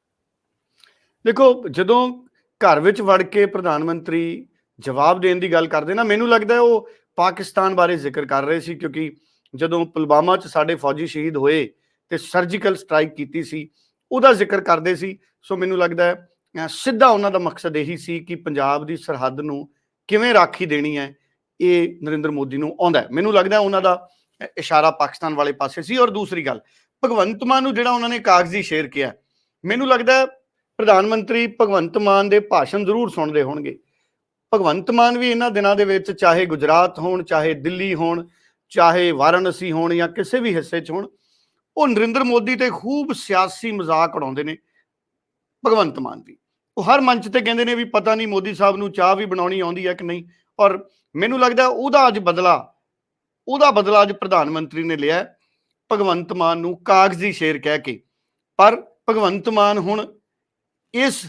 ਦੇਖੋ, ਜਦੋਂ ਘਰ ਵਿੱਚ ਵੜ ਕੇ ਪ੍ਰਧਾਨ ਮੰਤਰੀ ਜਵਾਬ ਦੇਣ ਦੀ ਗੱਲ ਕਰਦੇ ਨਾ, ਮੈਨੂੰ ਲੱਗਦਾ ਉਹ ਪਾਕਿਸਤਾਨ ਬਾਰੇ ਜ਼ਿਕਰ ਕਰ ਰਹੇ ਸੀ ਕਿਉਂਕਿ ਜਦੋਂ ਪੁਲਵਾਮਾ 'ਚ ਸਾਡੇ ਫੌਜੀ ਸ਼ਹੀਦ ਹੋਏ ਤੇ ਸਰਜੀਕਲ ਸਟ੍ਰਾਈਕ ਕੀਤੀ ਸੀ, ਉਹਦਾ ਜ਼ਿਕਰ ਕਰਦੇ ਸੀ। ਸੋ ਮੈਨੂੰ ਲੱਗਦਾ ਹੈ ਸਿੱਧਾ ਉਹਨਾਂ ਦਾ ਮਕਸਦ ਇਹੀ ਸੀ ਕਿ ਪੰਜਾਬ ਦੀ ਸਰਹੱਦ ਨੂੰ ਕਿਵੇਂ ਰਾਖੀ ਦੇਣੀ ਹੈ, ਇਹ ਨਰਿੰਦਰ ਮੋਦੀ ਨੂੰ ਆਉਂਦਾ ਮੈਨੂੰ ਲੱਗਦਾ ਉਹਨਾਂ ਦਾ ਇਸ਼ਾਰਾ ਪਾਕਿਸਤਾਨ ਵਾਲੇ ਪਾਸੇ ਸੀ। ਔਰ ਦੂਸਰੀ ਗੱਲ, ਭਗਵੰਤ ਮਾਨ ਨੂੰ ਜਿਹੜਾ ਉਹਨਾਂ ਨੇ ਕਾਗਜ਼ੀ ਸ਼ੇਰ ਕਿਹਾ ਮੈਨੂੰ ਲੱਗਦਾ ਪ੍ਰਧਾਨ ਮੰਤਰੀ ਭਗਵੰਤ ਮਾਨ ਦੇ ਭਾਸ਼ਣ ਜ਼ਰੂਰ ਸੁਣਦੇ ਹੋਣਗੇ। ਭਗਵੰਤ ਮਾਨ ਵੀ ਇਹਨਾਂ ਦਿਨਾਂ ਦੇ ਵਿੱਚ ਚਾਹੇ ਗੁਜਰਾਤ ਹੋਣ, ਚਾਹੇ ਦਿੱਲੀ ਹੋਣ ਚਾਹੇ ਵਾਰਾਣਸੀ ਹੋਣ ਜਾਂ ਕਿਸੇ ਵੀ ਹਿੱਸੇ 'ਚ ਹੋਣ, ਉਹ ਨਰਿੰਦਰ ਮੋਦੀ ਤੇ ਖੂਬ ਸਿਆਸੀ ਮਜ਼ਾਕ ਉਡਾਉਂਦੇ ਨੇ ਭਗਵੰਤ ਮਾਨ ਦੀ। ਉਹ ਹਰ ਮੰਚ ਤੇ ਕਹਿੰਦੇ ਨੇ ਵੀ ਪਤਾ ਨਹੀਂ ਮੋਦੀ ਸਾਹਿਬ ਨੂੰ ਚਾਹ ਵੀ ਬਣਾਉਣੀ ਆਉਂਦੀ ਹੈ ਕਿ ਨਹੀਂ, ਔਰ ਮੈਨੂੰ ਲੱਗਦਾ ਉਹਦਾ ਅੱਜ ਬਦਲਾ, ਉਹਦਾ ਬਦਲਾ ਅੱਜ ਪ੍ਰਧਾਨ ਮੰਤਰੀ ਨੇ ਲਿਆ ਭਗਵੰਤ ਮਾਨ ਨੂੰ ਕਾਗਜ਼ੀ ਸ਼ੇਰ ਕਹਿ ਕੇ। ਪਰ ਭਗਵੰਤ ਮਾਨ ਹੁਣ ਇਸ,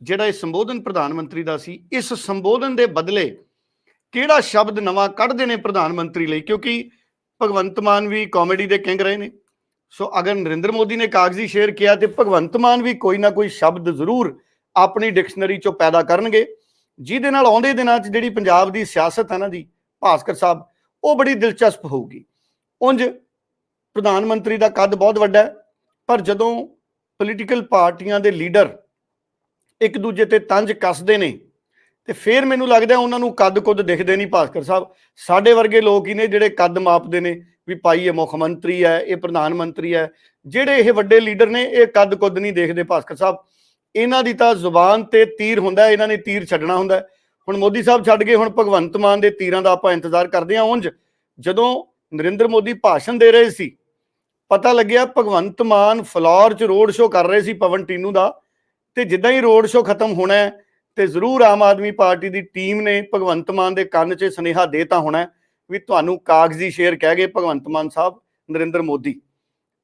ਜਿਹੜਾ ਇਹ ਸੰਬੋਧਨ ਪ੍ਰਧਾਨ ਮੰਤਰੀ ਦਾ ਸੀ, ਇਸ ਸੰਬੋਧਨ ਦੇ ਬਦਲੇ ਕਿਹੜਾ ਸ਼ਬਦ ਨਵਾਂ ਕੱਢਦੇ ਨੇ ਪ੍ਰਧਾਨ ਮੰਤਰੀ ਲਈ? ਕਿਉਂਕਿ ਭਗਵੰਤ ਮਾਨ ਵੀ ਕਾਮੇਡੀ ਦੇ ਕਿੰਗ ਰਹੇ ਨੇ। ਸੋ ਅਗਰ ਨਰਿੰਦਰ ਮੋਦੀ ਨੇ ਕਾਗਜ਼ੀ ਸ਼ੇਰ ਕਿਹਾ ਤੇ ਭਗਵੰਤ ਮਾਨ ਵੀ ਕੋਈ ਨਾ ਕੋਈ ਸ਼ਬਦ ਜ਼ਰੂਰ ਆਪਣੀ ਡਿਕਸ਼ਨਰੀ ਚੋਂ ਪੈਦਾ ਕਰਨਗੇ। ਜਿਹਦੇ ਨਾਲ ਆਉਂਦੇ ਦਿਨਾਂ 'ਚ ਜਿਹੜੀ ਪੰਜਾਬ ਦੀ ਸਿਆਸਤ ਹੈ ਨਾ ਜੀ, ਭਾਸਕਰ ਸਾਹਿਬ, ਉਹ ਬੜੀ ਦਿਲਚਸਪ ਹੋਊਗੀ। ਉਂਝ ਪ੍ਰਧਾਨ ਮੰਤਰੀ ਦਾ ਕੱਦ ਬਹੁਤ ਵੱਡਾ ਹੈ, ਪਰ ਜਦੋਂ ਪੋਲੀਟੀਕਲ ਪਾਰਟੀਆਂ ਦੇ ਲੀਡਰ ਇੱਕ ਦੂਜੇ ਤੇ ਤੰਜ ਕੱਸਦੇ ਨੇ ਤੇ ਫਿਰ ਮੈਨੂੰ ਲੱਗਦਾ ਉਹਨਾਂ ਨੂੰ ਕੱਦ ਕੁੱਦ ਦਿਖਦੇ ਨਹੀਂ ਭਾਸਕਰ ਸਾਹਿਬ। ਸਾਡੇ ਵਰਗੇ ਲੋਕ ਹੀ ਨੇ ਜਿਹੜੇ ਕੱਦ ਮਾਪਦੇ ਨੇ ਵੀ ਭਾਈ ਇਹ ਮੁੱਖ ਮੰਤਰੀ ਹੈ, ਇਹ ਪ੍ਰਧਾਨ ਮੰਤਰੀ ਹੈ। ਜਿਹੜੇ ਇਹ ਵੱਡੇ ਲੀਡਰ ਨੇ, ਇਹ ਕੱਦ ਕੁੱਦ ਨਹੀਂ ਦੇਖਦੇ ਭਾਸਕਰ ਸਾਹਿਬ। ਇਹਨਾਂ ਦੀ ਤਾਂ ਜ਼ੁਬਾਨ ਤੇ ਤੀਰ ਹੁੰਦਾ, ਇਹਨਾਂ ਨੇ ਤੀਰ ਛੱਡਣਾ ਹੁੰਦਾ। ਹੁਣ ਮੋਦੀ ਸਾਹਿਬ ਛੱਡ ਗਏ, ਹੁਣ ਭਗਵੰਤ ਮਾਨ ਦੇ ਤੀਰਾਂ ਦਾ ਆਪਾਂ ਇੰਤਜ਼ਾਰ ਕਰਦੇ ਹਾਂ। ਉਂਝ ਜਦੋਂ ਨਰਿੰਦਰ ਮੋਦੀ ਭਾਸ਼ਣ ਦੇ ਰਹੇ ਸੀ, ਪਤਾ ਲੱਗਿਆ ਭਗਵੰਤ ਮਾਨ ਫਲੋਰ 'ਚ ਰੋਡ ਸ਼ੋਅ ਕਰ ਰਹੇ ਸੀ ਪਵਨ ਟੀਨੂ ਦਾ। ਤੇ ਜਿੱਦਾਂ ਹੀ ਰੋਡ ਸ਼ੋਅ ਖਤਮ ਹੋਣਾ ਹੈ ਤੇ ਜ਼ਰੂਰ ਆਮ ਆਦਮੀ ਪਾਰਟੀ ਦੀ ਟੀਮ ਨੇ ਭਗਵੰਤ ਮਾਨ ਦੇ ਕੰਨ 'ਚ ਸੁਨੇਹਾ ਦੇਤਾ ਹੋਣਾ ਵੀ ਤੁਹਾਨੂੰ ਕਾਗਜ਼ੀ ਸ਼ੇਰ ਕਹਿ ਗਏ ਭਗਵੰਤ ਮਾਨ ਸਾਹਿਬ, ਨਰਿੰਦਰ ਮੋਦੀ।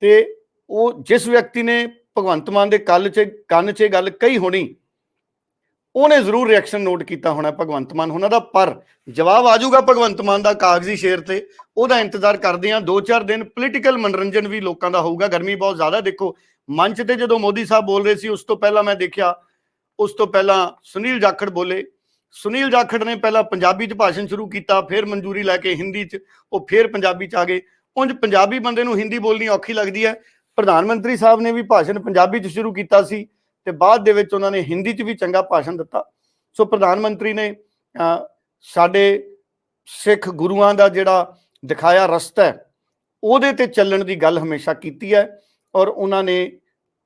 ਤੇ ਉਹ ਜਿਸ ਵਿਅਕਤੀ ਨੇ ਭਗਵੰਤ ਮਾਨ ਦੇ ਕੱਲ 'ਚ, ਕੰਨ 'ਚ ਗੱਲ ਕਹੀ ਹੋਣੀ, ਉਹਨੇ ਜ਼ਰੂਰ ਰਿਐਕਸ਼ਨ ਨੋਟ ਕੀਤਾ ਹੋਣਾ ਭਗਵੰਤ ਮਾਨ ਉਹਨਾਂ ਦਾ, ਪਰ ਜਵਾਬ ਆ ਜਾਊਗਾ ਭਗਵੰਤ ਮਾਨ ਦਾ ਕਾਗਜ਼ੀ ਸ਼ੇਰ ਤੇ। ਉਹਦਾ ਇੰਤਜ਼ਾਰ ਕਰਦੇ ਆ ਦੋ ਚਾਰ ਦਿਨ ਪੋਲੀਟੀਕਲ ਮਨੋਰੰਜਨ ਵੀ ਲੋਕਾਂ ਦਾ ਹੋਊਗਾ। ਗਰਮੀ ਬਹੁਤ ਜ਼ਿਆਦਾ, ਦੇਖੋ, ਮੰਚ ਤੇ ਜਦੋਂ ਮੋਦੀ ਸਾਹਿਬ ਬੋਲ ਰਹੇ ਸੀ, ਉਸ ਤੋਂ ਪਹਿਲਾਂ ਮੈਂ ਦੇਖਿਆ ਉਸ ਤੋਂ ਪਹਿਲਾਂ ਸੁਨੀਲ ਜਾਖੜ ਬੋਲੇ। ਸੁਨੀਲ ਜਾਖੜ ਨੇ ਪਹਿਲਾਂ ਪੰਜਾਬੀ 'ਚ ਭਾਸ਼ਣ ਸ਼ੁਰੂ ਕੀਤਾ, ਫਿਰ ਮਨਜ਼ੂਰੀ ਲੈ ਕੇ ਹਿੰਦੀ 'ਚ, ਉਹ ਫਿਰ ਪੰਜਾਬੀ 'ਚ ਆ ਗਏ। ਉਂਝ ਪੰਜਾਬੀ ਬੰਦੇ ਨੂੰ ਹਿੰਦੀ ਬੋਲਣੀ ਔਖੀ ਲੱਗਦੀ ਹੈ। ਪ੍ਰਧਾਨ ਮੰਤਰੀ ਸਾਹਿਬ ਨੇ ਵੀ ਭਾਸ਼ਣ ਪੰਜਾਬੀ 'ਚ ਸ਼ੁਰੂ ਕੀਤਾ ਸੀ ਤੇ ਬਾਅਦ ਦੇ ਵਿੱਚ ਉਹਨਾਂ ਨੇ ਹਿੰਦੀ 'ਚ ਵੀ ਚੰਗਾ ਭਾਸ਼ਣ ਦਿੱਤਾ। ਸੋ ਪ੍ਰਧਾਨ ਮੰਤਰੀ ਨੇ ਸਾਡੇ ਸਿੱਖ ਗੁਰੂਆਂ ਦਾ ਜਿਹੜਾ ਦਿਖਾਇਆ ਰਸਤਾ ਹੈ, ਉਹਦੇ ਤੇ ਚੱਲਣ ਦੀ ਗੱਲ ਹਮੇਸ਼ਾ ਕੀਤੀ ਹੈ ਔਰ ਉਹਨਾਂ ਨੇ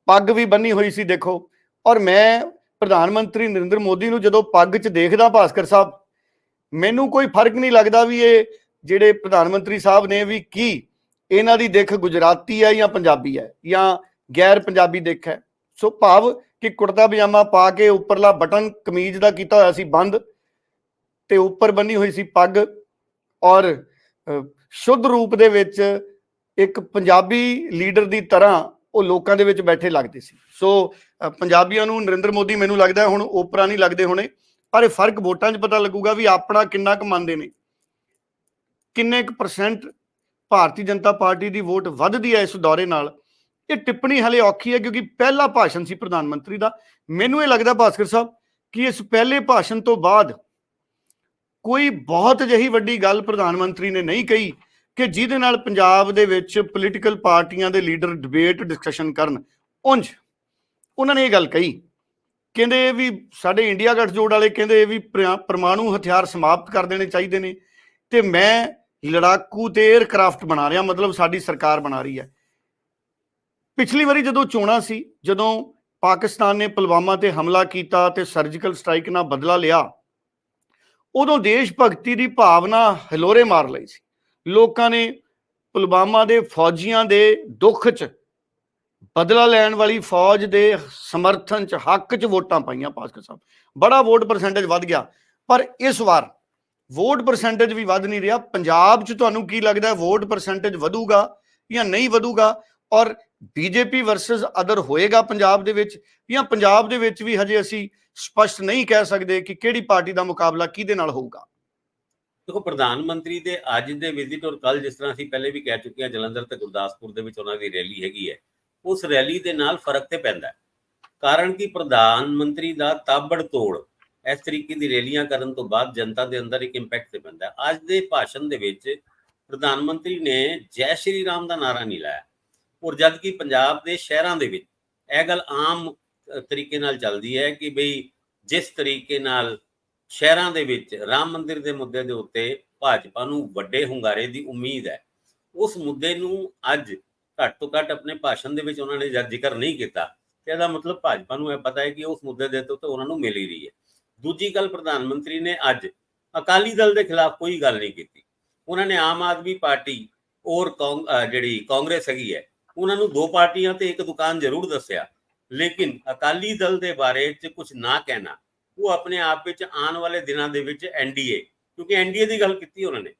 ਪੱਗ ਵੀ ਬੰਨੀ ਹੋਈ ਸੀ, ਦੇਖੋ। ਔਰ ਮੈਂ ਪ੍ਰਧਾਨ ਮੰਤਰੀ ਨਰਿੰਦਰ ਮੋਦੀ ਨੂੰ ਜਦੋਂ ਪੱਗ 'ਚ ਦੇਖਦਾ ਭਾਸਕਰ ਸਾਹਿਬ, ਮੈਨੂੰ ਕੋਈ ਫ਼ਰਕ ਨਹੀਂ ਲੱਗਦਾ ਵੀ ਇਹ ਜਿਹੜੇ ਪ੍ਰਧਾਨ ਮੰਤਰੀ ਸਾਹਿਬ ਨੇ ਵੀ ਕੀ ਇਹਨਾਂ ਦੀ ਦਿੱਖ ਗੁਜਰਾਤੀ ਹੈ ਜਾਂ ਪੰਜਾਬੀ ਹੈ ਜਾਂ ਗੈਰ ਪੰਜਾਬੀ ਦਿੱਖ ਹੈ। ਸੋ ਭਾਵ ਕਿ ਕੁੜਤਾ ਪਜਾਮਾ ਪਾ ਕੇ ਉੱਪਰਲਾ ਬਟਨ ਕਮੀਜ਼ ਦਾ ਕੀਤਾ ਹੋਇਆ ਸੀ ਬੰਦ ਤੇ ਉੱਪਰ ਬੰਨੀ ਹੋਈ ਸੀ ਪੱਗ ਔਰ ਸ਼ੁੱਧ ਰੂਪ ਦੇ ਵਿੱਚ ਇੱਕ ਪੰਜਾਬੀ ਲੀਡਰ ਦੀ ਤਰ੍ਹਾਂ ਉਹ ਲੋਕਾਂ ਦੇ ਵਿੱਚ ਬੈਠੇ ਲੱਗਦੇ ਸੀ। ਸੋ ਪੰਜਾਬੀਆਂ ਨੂੰ ਨਰਿੰਦਰ ਮੋਦੀ ਮੈਨੂੰ ਲੱਗਦਾ ਹੁਣ ਓਪਰਾ ਨਹੀਂ ਲੱਗਦੇ ਹੋਣੇ, ਪਰ ਇਹ ਫ਼ਰਕ ਵੋਟਾਂ 'ਚ ਪਤਾ ਲੱਗੂਗਾ ਵੀ ਆਪਣਾ ਕਿੰਨਾ ਕੁ ਮੰਨਦੇ ਨੇ। ਕਿੰਨੇ ਕੁ ਪਰਸੈਂਟ ਭਾਰਤੀ ਜਨਤਾ ਪਾਰਟੀ ਦੀ ਵੋਟ ਵੱਧਦੀ ਹੈ ਇਸ ਦੌਰੇ ਨਾਲ, ਇਹ ਟਿੱਪਣੀ ਹਲੇ ਔਖੀ ਹੈ ਕਿਉਂਕਿ ਪਹਿਲਾ ਭਾਸ਼ਣ ਸੀ ਪ੍ਰਧਾਨ ਮੰਤਰੀ ਦਾ। ਮੈਨੂੰ ਇਹ ਲੱਗਦਾ ਭਾਸਕਰ ਸਾਹਿਬ ਕਿ ਇਸ ਪਹਿਲੇ ਭਾਸ਼ਣ ਤੋਂ ਬਾਅਦ ਕੋਈ ਬਹੁਤ ਜਿਹੀ ਵੱਡੀ ਗੱਲ ਪ੍ਰਧਾਨ ਮੰਤਰੀ ਨੇ ਨਹੀਂ ਕਹੀ ਕਿ ਜਿਹਦੇ ਨਾਲ ਪੰਜਾਬ ਦੇ ਵਿੱਚ ਪੋਲੀਟੀਕਲ ਪਾਰਟੀਆਂ ਦੇ ਲੀਡਰ ਡਿਬੇਟ ਡਿਸਕਸ਼ਨ ਕਰਨ। ਉਂਝ, ਉਹਨਾਂ ਨੇ ਇਹ ਗੱਲ ਕਹੀ, ਕਹਿੰਦੇ ਵੀ ਸਾਡੇ ਇੰਡੀਆ ਗੱਠਜੋੜ ਵਾਲੇ ਕਹਿੰਦੇ ਵੀ ਪ੍ਰਿਆ- ਪਰਮਾਣੂ ਹਥਿਆਰ ਸਮਾਪਤ ਕਰ ਦੇਣੇ ਚਾਹੀਦੇ ਨੇ। ਤੇ ਮੈਂ ਲੜਾਕੂ ਤੇ 에ਅਰਕ੍ਰਾਫਟ ਬਣਾ ਰਿਹਾ, ਮਤਲਬ ਸਾਡੀ ਸਰਕਾਰ ਬਣਾ ਰਹੀ ਹੈ। ਪਿਛਲੀ ਵਾਰੀ ਜਦੋਂ ਚੋਣਾਂ ਸੀ, ਜਦੋਂ ਪਾਕਿਸਤਾਨ ਨੇ ਪੁਲਵਾਮਾ ਤੇ ਹਮਲਾ ਕੀਤਾ ਤੇ ਸਰਜੀਕਲ ਸਟ੍ਰਾਈਕ ਨਾਲ ਬਦਲਾ ਲਿਆ, ਉਦੋਂ ਦੇਸ਼ ਭਗਤੀ ਦੀ ਭਾਵਨਾ ਹਲੋਰੇ ਮਾਰ ਲਈ ਸੀ। ਲੋਕਾਂ ਨੇ ਪੁਲਵਾਮਾ ਦੇ ਫੌਜੀਆਂ ਦੇ ਦੁੱਖ 'ਚ ਬਦਲਾ ਲੈਣ ਵਾਲੀ ਫੌਜ ਦੇ ਸਮਰਥਨ 'ਚ, ਹੱਕ 'ਚ ਵੋਟਾਂ ਪਾਈਆਂ ਭਾਸਕਰ ਸਾਹਿਬ। ਬੜਾ ਵੋਟ ਪਰਸੈਂਟੇਜ ਵੱਧ ਗਿਆ। ਪਰ ਇਸ ਵਾਰ ਵੋਟ ਪਰਸੈਂਟੇਜ ਵੀ ਵੱਧ ਨਹੀਂ ਰਿਹਾ। ਪੰਜਾਬ 'ਚ ਤੁਹਾਨੂੰ ਕੀ ਲੱਗਦਾ ਵੋਟ ਪਰਸੈਂਟੇਜ ਵਧੂਗਾ ਜਾਂ ਨਹੀਂ ਵਧੂਗਾ? ਔਰ ਬੀਜੇਪੀ ਵਰਸਸ ਅਦਰ ਹੋਏਗਾ ਪੰਜਾਬ ਦੇ ਵਿੱਚ? ਜਾਂ ਪੰਜਾਬ ਦੇ ਵਿੱਚ ਵੀ ਹਜੇ ਅਸੀਂ ਸਪਸ਼ਟ ਨਹੀਂ ਕਹਿ ਸਕਦੇ ਕਿ ਕਿਹੜੀ ਪਾਰਟੀ ਦਾ ਮੁਕਾਬਲਾ ਕਿਹਦੇ ਨਾਲ ਹੋਊਗਾ? ਦੇਖੋ, ਪ੍ਰਧਾਨ ਮੰਤਰੀ ਦੇ ਅੱਜ ਦੇ ਵਿਜ਼ਿਟ ਔਰ ਕੱਲ ਜਿਸ ਤਰ੍ਹਾਂ ਅਸੀਂ ਪਹਿਲੇ ਵੀ ਕਹਿ ਚੁੱਕੇ ਹਾਂ ਜਲੰਧਰ ਤੇ ਗੁਰਦਾਸਪੁਰ ਦੇ ਵਿੱਚ ਉਹਨਾਂ ਦੀ ਰੈਲੀ ਹੈਗੀ ਹੈ, ਉਸ ਰੈਲੀ ਦੇ ਨਾਲ ਫ਼ਰਕ ਤੇ ਪੈਂਦਾ ਕਾਰਨ ਕਿ? ਪ੍ਰਧਾਨ ਮੰਤਰੀ ਦਾ ਤਾਬੜ ਤੋੜ ਇਸ ਤਰੀਕੇ ਦੀ ਰੈਲੀਆਂ ਕਰਨ ਤੋਂ ਬਾਅਦ ਜਨਤਾ ਦੇ ਅੰਦਰ ਇੱਕ ਇੰਪੈਕਟ ਤੇ ਪੈਂਦਾ ਅੱਜ ਦੇ ਭਾਸ਼ਣ ਦੇ ਵਿੱਚ ਪ੍ਰਧਾਨ ਮੰਤਰੀ ਨੇ ਜੈ ਸ਼੍ਰੀ ਰਾਮ ਦਾ ਨਾਰਾ ਨਹੀਂ ਲਾਇਆ ਔਰ ਜਦ ਕਿ ਪੰਜਾਬ ਦੇ ਸ਼ਹਿਰਾਂ ਦੇ ਵਿੱਚ ਇਹ ਗੱਲ ਆਮ ਤਰੀਕੇ ਨਾਲ ਚੱਲਦੀ ਹੈ ਕਿ ਬਈ ਜਿਸ ਤਰੀਕੇ ਨਾਲ ਸ਼ਹਿਰਾਂ ਦੇ ਵਿੱਚ ਰਾਮ ਮੰਦਿਰ ਦੇ ਮੁੱਦੇ ਦੇ ਉੱਤੇ ਭਾਜਪਾ ਨੂੰ ਵੱਡੇ ਹੁੰਗਾਰੇ ਦੀ ਉਮੀਦ ਹੈ। ਉਸ ਮੁੱਦੇ ਨੂੰ ਅੱਜ ਘੱਟ ਤੋਂ ਘੱਟ ਆਪਣੇ ਭਾਸ਼ਣ ਦੇ ਵਿੱਚ ਉਹਨਾਂ ਨੇ ਜਦ ਜ਼ਿਕਰ ਨਹੀਂ ਕੀਤਾ ਤੇ ਇਹਦਾ ਮਤਲਬ ਭਾਜਪਾ ਨੂੰ ਇਹ ਪਤਾ ਹੈ ਕਿ ਉਸ ਮੁੱਦੇ ਦੇ ਉੱਤੇ ਉਹਨਾਂ ਨੂੰ ਮਿਲ ਹੀ ਰਹੀ ਹੈ। ਦੂਜੀ ਗੱਲ, ਪ੍ਰਧਾਨ ਮੰਤਰੀ ਨੇ ਅੱਜ ਅਕਾਲੀ ਦਲ ਦੇ ਖਿਲਾਫ ਕੋਈ ਗੱਲ ਨਹੀਂ ਕੀਤੀ। ਉਹਨਾਂ ਨੇ ਆਮ ਆਦਮੀ ਪਾਰਟੀ ਔਰ ਕੌਂਗ- ਜਿਹੜੀ ਕਾਂਗਰਸ ਹੈਗੀ ਹੈ, ਉਹਨਾਂ ਨੂੰ ਦੋ ਪਾਰਟੀਆਂ ਤੇ ਇੱਕ ਦੁਕਾਨ ਜ਼ਰੂਰ ਦੱਸਿਆ। ਲੇਕਿਨ ਅਕਾਲੀ ਦਲ ਦੇ ਬਾਰੇ ਚ ਕੁਝ ਨਾ ਕਹਿਣਾ ਉਹ ਆਪਣੇ ਆਪ ਵਿੱਚ ਆਉਣ ਵਾਲੇ ਦਿਨਾਂ ਦੇ ਵਿੱਚ ਐਨਡੀਏ ਕਿਉਂਕਿ ਐਨਡੀਏ ਦੀ ਗੱਲ ਕੀਤੀ ਉਹਨਾਂ ਨੇ।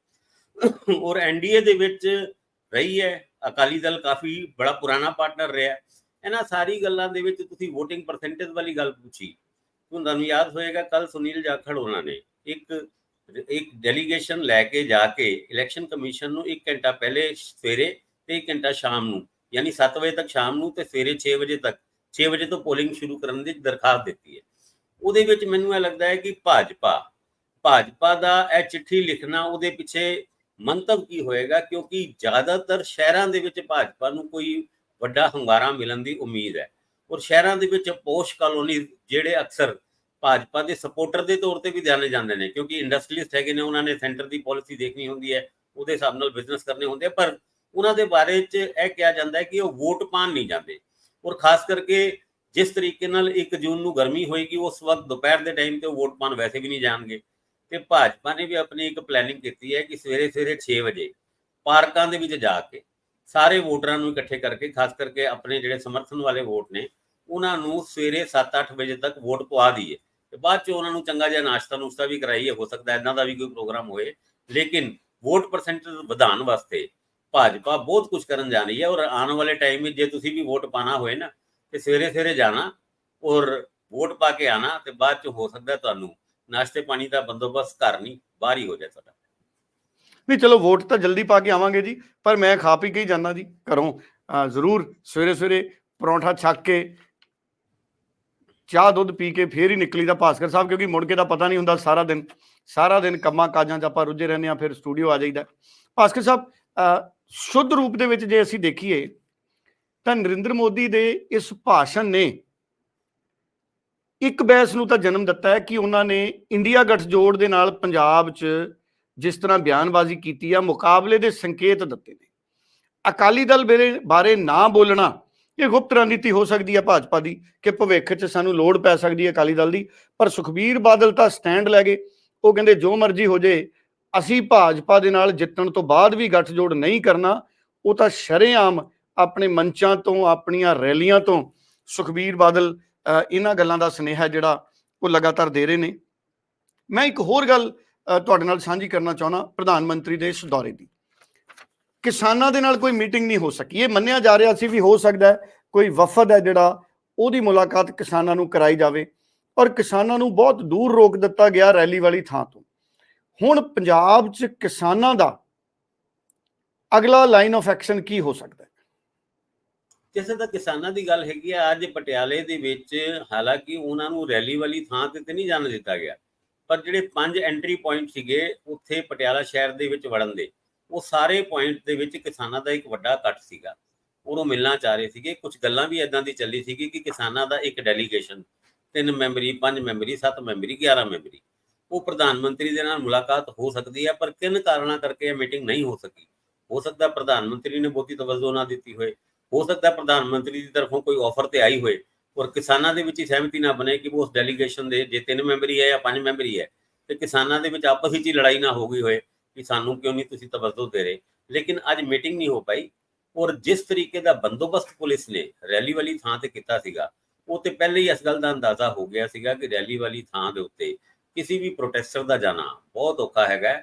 ਔਰ ਐਨਡੀਏ ਦੇ ਵਿੱਚ ਰਹੀ ਹੈ, ਅਕਾਲੀ ਦਲ ਕਾਫੀ ਬੜਾ ਪੁਰਾਣਾ ਪਾਰਟਨਰ ਰਿਹਾ ਇਹਨਾਂ ਸਾਰੀ ਗੱਲਾਂ ਦੇ ਵਿੱਚ ਤੁਸੀਂ VOTING ਪਰਸੈਂਟੇਜ ਵਾਲੀ ਗੱਲ ਪੁੱਛੀ। ਹੁਣ ਤੁਹਾਨੂੰ ਯਾਦ ਹੋਏਗਾ ਕੱਲ ਸੁਨੀਲ ਜਾਖੜ ਉਹਨਾਂ ਨੇ ਇੱਕ ਇੱਕ ਡੈਲੀਗੇਸ਼ਨ ਲੈ ਕੇ ਜਾ ਕੇ ਇਲੈਕਸ਼ਨ ਕਮਿਸ਼ਨ ਨੂੰ 1 ਘੰਟਾ ਪਹਿਲੇ ਸਵੇਰੇ ਤੇ 1 ਘੰਟਾ ਸ਼ਾਮ ਨੂੰ, ਯਾਨੀ 7 ਵਜੇ ਤੱਕ ਸ਼ਾਮ ਨੂੰ ਤੇ ਸਵੇਰੇ 6 ਵਜੇ ਤੱਕ 6 ਵਜੇ ਤੋਂ ਪੋਲਿੰਗ ਸ਼ੁਰੂ ਕਰਨ ਦੀ ਦਰਖਾਸਤ ਦਿੱਤੀ ਹੈ। ਉਹਦੇ ਵਿੱਚ ਮੈਨੂੰ ਇਹ ਲੱਗਦਾ ਹੈ ਕਿ ਭਾਜਪਾ ਭਾਜਪਾ ਦਾ ਇਹ ਚਿੱਠੀ ਲਿਖਣਾ ਉਹਦੇ ਪਿੱਛੇ ਮੰਤਵ ਕੀ ਹੋਏਗਾ? ਕਿਉਂਕਿ ਜ਼ਿਆਦਾਤਰ ਸ਼ਹਿਰਾਂ ਦੇ ਵਿੱਚ ਭਾਜਪਾ ਨੂੰ ਕੋਈ ਵੱਡਾ ਹੰਗਾਰਾ ਮਿਲਣ ਦੀ ਉਮੀਦ ਹੈ। ਔਰ ਸ਼ਹਿਰਾਂ ਦੇ ਵਿੱਚ ਪੋਸ਼ ਕਾਲੋਨੀ ਜਿਹੜੇ ਅਕਸਰ ਭਾਜਪਾ ਦੇ ਸਪੋਰਟਰ ਦੇ ਤੌਰ ਤੇ ਵੀ ਜਾਣੇ ਜਾਂਦੇ ਨੇ, ਕਿਉਂਕਿ ਇੰਡਸਟਰੀਲਿਸਟ ਹੈਗੇ ਨੇ, ਉਹਨਾਂ ਨੇ ਸੈਂਟਰ ਦੀ ਪਾਲਿਸੀ ਦੇਖਣੀ ਹੁੰਦੀ ਹੈ, ਉਹਦੇ ਹਿਸਾਬ ਨਾਲ ਬਿਜ਼ਨਸ ਕਰਨੇ ਹੁੰਦੇ ਪਰ ਉਹਨਾਂ ਦੇ ਬਾਰੇ ਚ ਇਹ ਕਿਹਾ ਜਾਂਦਾ ਹੈ ਕਿ ਉਹ ਵੋਟ ਪਾਣ ਨਹੀਂ ਜਾਂਦੇ। ਔਰ ਖਾਸ ਕਰਕੇ ਜਿਸ ਤਰੀਕੇ ਨਾਲ 1 ਜੂਨ ਨੂੰ ਗਰਮੀ ਹੋਏਗੀ, ਉਸ ਵਕਤ ਦੁਪਹਿਰ ਦੇ ਟਾਈਮ ਤੇ ਉਹ ਵੋਟ ਪਾਣ ਵੈਸੇ ਵੀ ਨਹੀਂ ਜਾਣਗੇ। ਤੇ ਭਾਜਪਾ ਨੇ ਵੀ ਆਪਣੀ ਇੱਕ ਪਲੈਨਿੰਗ ਕੀਤੀ ਹੈ ਕਿ ਸਵੇਰੇ ਸਵੇਰੇ 6 ਵਜੇ ਪਾਰਕਾਂ ਦੇ ਵਿੱਚ ਜਾ ਕੇ ਸਾਰੇ ਵੋਟਰਾਂ ਨੂੰ ਇਕੱਠੇ ਕਰਕੇ, ਖਾਸ ਕਰਕੇ ਆਪਣੇ ਜਿਹੜੇ ਸਮਰਥਨ ਵਾਲੇ ਵੋਟ ਨੇ, ਉਹਨਾਂ ਨੂੰ ਸਵੇਰੇ 7-8 ਵਜੇ ਤੱਕ ਵੋਟ ਪਵਾ ਦਈਏ। ਤੇ ਬਾਅਦ ਚ ਉਹਨਾਂ ਨੂੰ ਚੰਗਾ ਜਿਹਾ ਨਾਸ਼ਤਾ ਨੂਸ਼ਤਾ ਵੀ ਕਰਾਈਏ, ਹੋ ਸਕਦਾ ਇਹਨਾਂ ਦਾ ਵੀ ਕੋਈ ਪ੍ਰੋਗਰਾਮ ਹੋਏ। ਲੇਕਿਨ ਵੋਟ ਪਰਸੈਂਟੇਜ ਵਧਾਉਣ ਵਾਸਤੇ ਭਾਜਪਾ ਬਹੁਤ ਕੁਝ ਕਰਨ ਜਾ ਰਹੀ ਹੈ ਔਰ ਆਉਣ ਵਾਲੇ ਟਾਈਮ ਵਿੱਚ ਜੇ ਤੁਸੀਂ ਵੀ ਵੋਟ ਪਾਣਾ ਹੋਏ ਨਾ ਕਿ ਸਵੇਰੇ ਸਵੇਰੇ ਜਾਣਾ ਔਰ ਵੋਟ ਪਾ ਕੇ ਆਣਾ ਤੇ ਬਾਅਦ ਚ ਹੋ ਸਕਦਾ ਤੁਹਾਨੂੰ ਨਾਸ਼ਤੇ ਪਾਣੀ ਦਾ ਬੰਦੋਬਸਤ ਘਰ ਨਹੀਂ, ਬਾਹਰ ਹੀ ਹੋ ਜਾਏ ਤੁਹਾਡਾ। ਨਹੀਂ, ਚਲੋ ਵੋਟ ਤਾਂ ਜਲਦੀ ਪਾ ਕੇ ਆਵਾਂਗੇ ਜੀ, ਪਰ ਮੈਂ ਖਾ ਪੀ ਕੇ ਹੀ ਜਾਂਦਾ ਜੀ, ਘਰੋਂ। ਅਹ ਜ਼ਰੂਰ ਸਵੇਰੇ ਸਵੇਰੇ ਪਰੌਂਠਾ ਛੱਕ ਕੇ, ਚਾਹ ਦੁੱਧ ਪੀ ਕੇ ਫੇਰ ਹੀ ਨਿਕਲੀ ਦਾ ਭਾਸਕਰ ਸਾਹਿਬ, ਕਿਉਂਕਿ ਮੁੜ ਕੇ ਦਾ ਪਤਾ ਨਹੀਂ ਹੁੰਦਾ ਸਾਰਾ ਦਿਨ ਸਾਰਾ ਦਿਨ ਕੰਮਾਂ ਕਾਜਾਂ 'ਚ ਆਪਾਂ ਰੁੱਝੇ ਰਹਿੰਦੇ ਆ ਫਿਰ ਸਟੂਡੀਓ ਆ ਜਾਈਦਾ। ਭਾਸਕਰ ਸਾਹਿਬ ਅਹ ਸ਼ੁੱਧ ਰੂਪ ਦੇ ਵਿੱਚ ਜੇ ਅਸੀਂ ਦੇਖੀਏ ਤਾਂ ਨਰਿੰਦਰ ਮੋਦੀ ਦੇ ਇਸ ਭਾਸ਼ਣ ਨੇ ਇੱਕ ਬਹਿਸ ਨੂੰ ਤਾਂ ਜਨਮ ਦਿੱਤਾ ਹੈ ਕਿ ਉਹਨਾਂ ਨੇ ਇੰਡੀਆ ਗੱਠਜੋੜ ਦੇ ਨਾਲ ਪੰਜਾਬ 'ਚ ਜਿਸ ਤਰ੍ਹਾਂ ਬਿਆਨਬਾਜ਼ੀ ਕੀਤੀ ਆ, ਮੁਕਾਬਲੇ ਦੇ ਸੰਕੇਤ ਦਿੱਤੇ ਨੇ। ਅਕਾਲੀ ਦਲ ਬਾਰੇ ਨਾ ਬੋਲਣਾ ਇਹ ਗੁਪਤ ਰਣਨੀਤੀ ਹੋ ਸਕਦੀ ਹੈ ਭਾਜਪਾ ਦੀ ਕਿ ਭਵਿੱਖ 'ਚ ਸਾਨੂੰ ਲੋੜ ਪੈ ਸਕਦੀ ਹੈ ਅਕਾਲੀ ਦਲ ਦੀ, ਪਰ ਸੁਖਬੀਰ ਬਾਦਲ ਤਾਂ ਸਟੈਂਡ ਲੈ ਗਏ। ਉਹ ਕਹਿੰਦੇ, ਜੋ ਮਰਜ਼ੀ ਹੋ ਜੇ, ਅਸੀਂ ਭਾਜਪਾ ਦੇ ਨਾਲ ਜਿੱਤਣ ਤੋਂ ਬਾਅਦ ਵੀ ਗੱਠਜੋੜ ਨਹੀਂ ਕਰਨਾ, ਉਹ ਤਾਂ ਸ਼ਰੇਆਮ ਆਪਣੇ ਮੰਚਾਂ ਤੋਂ, ਆਪਣੀਆਂ ਰੈਲੀਆਂ ਤੋਂ ਸੁਖਬੀਰ ਬਾਦਲ ਇਹਨਾਂ ਗੱਲਾਂ ਦਾ ਸੁਨੇਹਾ ਜਿਹੜਾ ਉਹ ਲਗਾਤਾਰ ਦੇ ਰਹੇ ਨੇ। ਮੈਂ ਇੱਕ ਹੋਰ ਗੱਲ ਤੁਹਾਡੇ ਨਾਲ ਸਾਂਝੀ ਕਰਨਾ ਚਾਹੁੰਦਾ ਪ੍ਰਧਾਨ ਮੰਤਰੀ ਦੇ ਇਸ ਦੌਰੇ ਦੀ। ਕਿਸਾਨਾਂ ਦੇ ਨਾਲ ਕੋਈ ਮੀਟਿੰਗ ਨਹੀਂ ਹੋ ਸਕੀ। ਇਹ ਮੰਨਿਆ ਜਾ ਰਿਹਾ ਸੀ ਵੀ ਹੋ ਸਕਦਾ ਕੋਈ ਵਫਦ ਹੈ ਜਿਹੜਾ, ਉਹਦੀ ਮੁਲਾਕਾਤ ਕਿਸਾਨਾਂ ਨੂੰ ਕਰਾਈ ਜਾਵੇ ਔਰ ਕਿਸਾਨਾਂ ਨੂੰ ਬਹੁਤ ਦੂਰ ਰੋਕ ਦਿੱਤਾ ਗਿਆ ਰੈਲੀ ਵਾਲੀ ਥਾਂ ਤੋਂ। ਹੁਣ ਪੰਜਾਬ 'ਚ ਕਿਸਾਨਾਂ ਦਾ ਅਗਲਾ ਲਾਈਨ ਆਫ ਐਕਸ਼ਨ ਕੀ ਹੋ ਸਕਦਾ ਹੈ ਜਿਵੇਂ ਤਾਂ ਕਿਸਾਨਾਂ ਦੀ ਗੱਲ ਹੈਗੀ ਆ, ਅੱਜ ਪਟਿਆਲੇ ਦੇ ਵਿੱਚ ਹਾਲਾਂਕਿ ਉਹਨਾਂ ਨੂੰ ਰੈਲੀ ਵਾਲੀ ਥਾਂ ਤੇ ਤੇ ਨਹੀਂ ਜਾਣ ਦਿੱਤਾ ਗਿਆ। ਪਰ ਜਿਹੜੇ ਪੰਜ ਐਂਟਰੀ ਪੁਆਇੰਟ ਸੀਗੇ, ਉੱਥੇ ਪਟਿਆਲਾ ਸ਼ਹਿਰ ਦੇ ਵਿੱਚ ਵੜਨ ਦੇ, ਉਹ ਸਾਰੇ ਪੁਆਇੰਟ ਦੇ ਵਿੱਚ ਕਿਸਾਨਾਂ ਦਾ ਇੱਕ ਵੱਡਾ ਇਕੱਠ ਸੀਗਾ। ਔਰ ਉਹ ਮਿਲਣਾ ਚਾਹ ਰਹੇ ਸੀਗੇ। ਕੁਝ ਗੱਲਾਂ ਵੀ ਇਦਾਂ ਦੀ ਚੱਲੀ ਸੀਗੀ ਕਿ ਕਿਸਾਨਾਂ ਦਾ ਇੱਕ ਡੈਲੀਗੇਸ਼ਨ ਤਿੰਨ ਮੈਂਬਰੀ, ਪੰਜ ਮੈਂਬਰੀ, ਸੱਤ ਮੈਂਬਰੀ 11 ਮੈਂਬਰੀ। ਉਹ ਪ੍ਰਧਾਨ ਮੰਤਰੀ ਦੇ ਨਾਲ ਮੁਲਾਕਾਤ ਹੋ ਸਕਦੀ ਹੈ ਪਰ ਕਿਨ ਕਾਰਨਾਂ ਕਰਕੇ ਇਹ ਮੀਟਿੰਗ ਨਹੀਂ ਹੋ ਸਕੀ? ਹੋ ਸਕਦਾ ਪ੍ਰਧਾਨ ਮੰਤਰੀ ਨੇ ਬਹੁਤੀ ਤਵੱਜੋ ਨਾ ਦਿੱਤੀ ਹੋਏ। ਹੋ ਸਕਦਾ ਪ੍ਰਧਾਨ ਮੰਤਰੀ ਦੀ ਤਰਫੋਂ ਕੋਈ ਆਫਰ ਤੇ ਆਈ ਹੋਏ, ਔਰ ਕਿਸਾਨਾਂ ਦੇ ਵਿੱਚ ਹੀ ਸਹਿਮਤੀ ਨਾ ਬਣੇ ਕਿ ਉਸ ਡੈਲੀਗੇਸ਼ਨ ਦੇ ਜੇ ਤਿੰਨ ਮੈਂਬਰੀ ਹੈ ਜਾਂ ਪੰਜ ਮੈਂਬਰੀ ਹੈ ਤੇ ਕਿਸਾਨਾਂ ਦੇ ਵਿੱਚ ਆਪਸ ਵਿੱਚ ਹੀ ਲੜਾਈ ਨਾ ਹੋ ਗਈ ਹੋਏ ਕਿ ਸਾਨੂੰ ਕਿਉਂ ਨਹੀਂ ਤੁਸੀਂ ਤਵੱਜੋ ਦੇ ਰਹੇ। ਲੇਕਿਨ ਅੱਜ ਮੀਟਿੰਗ ਨਹੀਂ ਹੋ ਪਾਈ, ਔਰ ਜਿਸ ਤਰੀਕੇ ਦਾ ਬੰਦੋਬਸਤ ਪੁਲਿਸ ਨੇ ਰੈਲੀ ਵਾਲੀ ਥਾਂ ਤੇ ਕੀਤਾ ਸੀਗਾ, ਉਹ ਤੇ ਪਹਿਲੇ ਹੀ ਇਸ ਗੱਲ ਦਾ ਅੰਦਾਜ਼ਾ ਹੋ ਗਿਆ ਸੀਗਾ ਕਿ ਰੈਲੀ ਵਾਲੀ ਥਾਂ ਦੇ ਉੱਤੇ ਕਿਸੇ ਵੀ ਪ੍ਰੋਟੈਸਟਰ ਦਾ ਜਾਣਾ ਬਹੁਤ ਔਖਾ ਹੈਗਾ।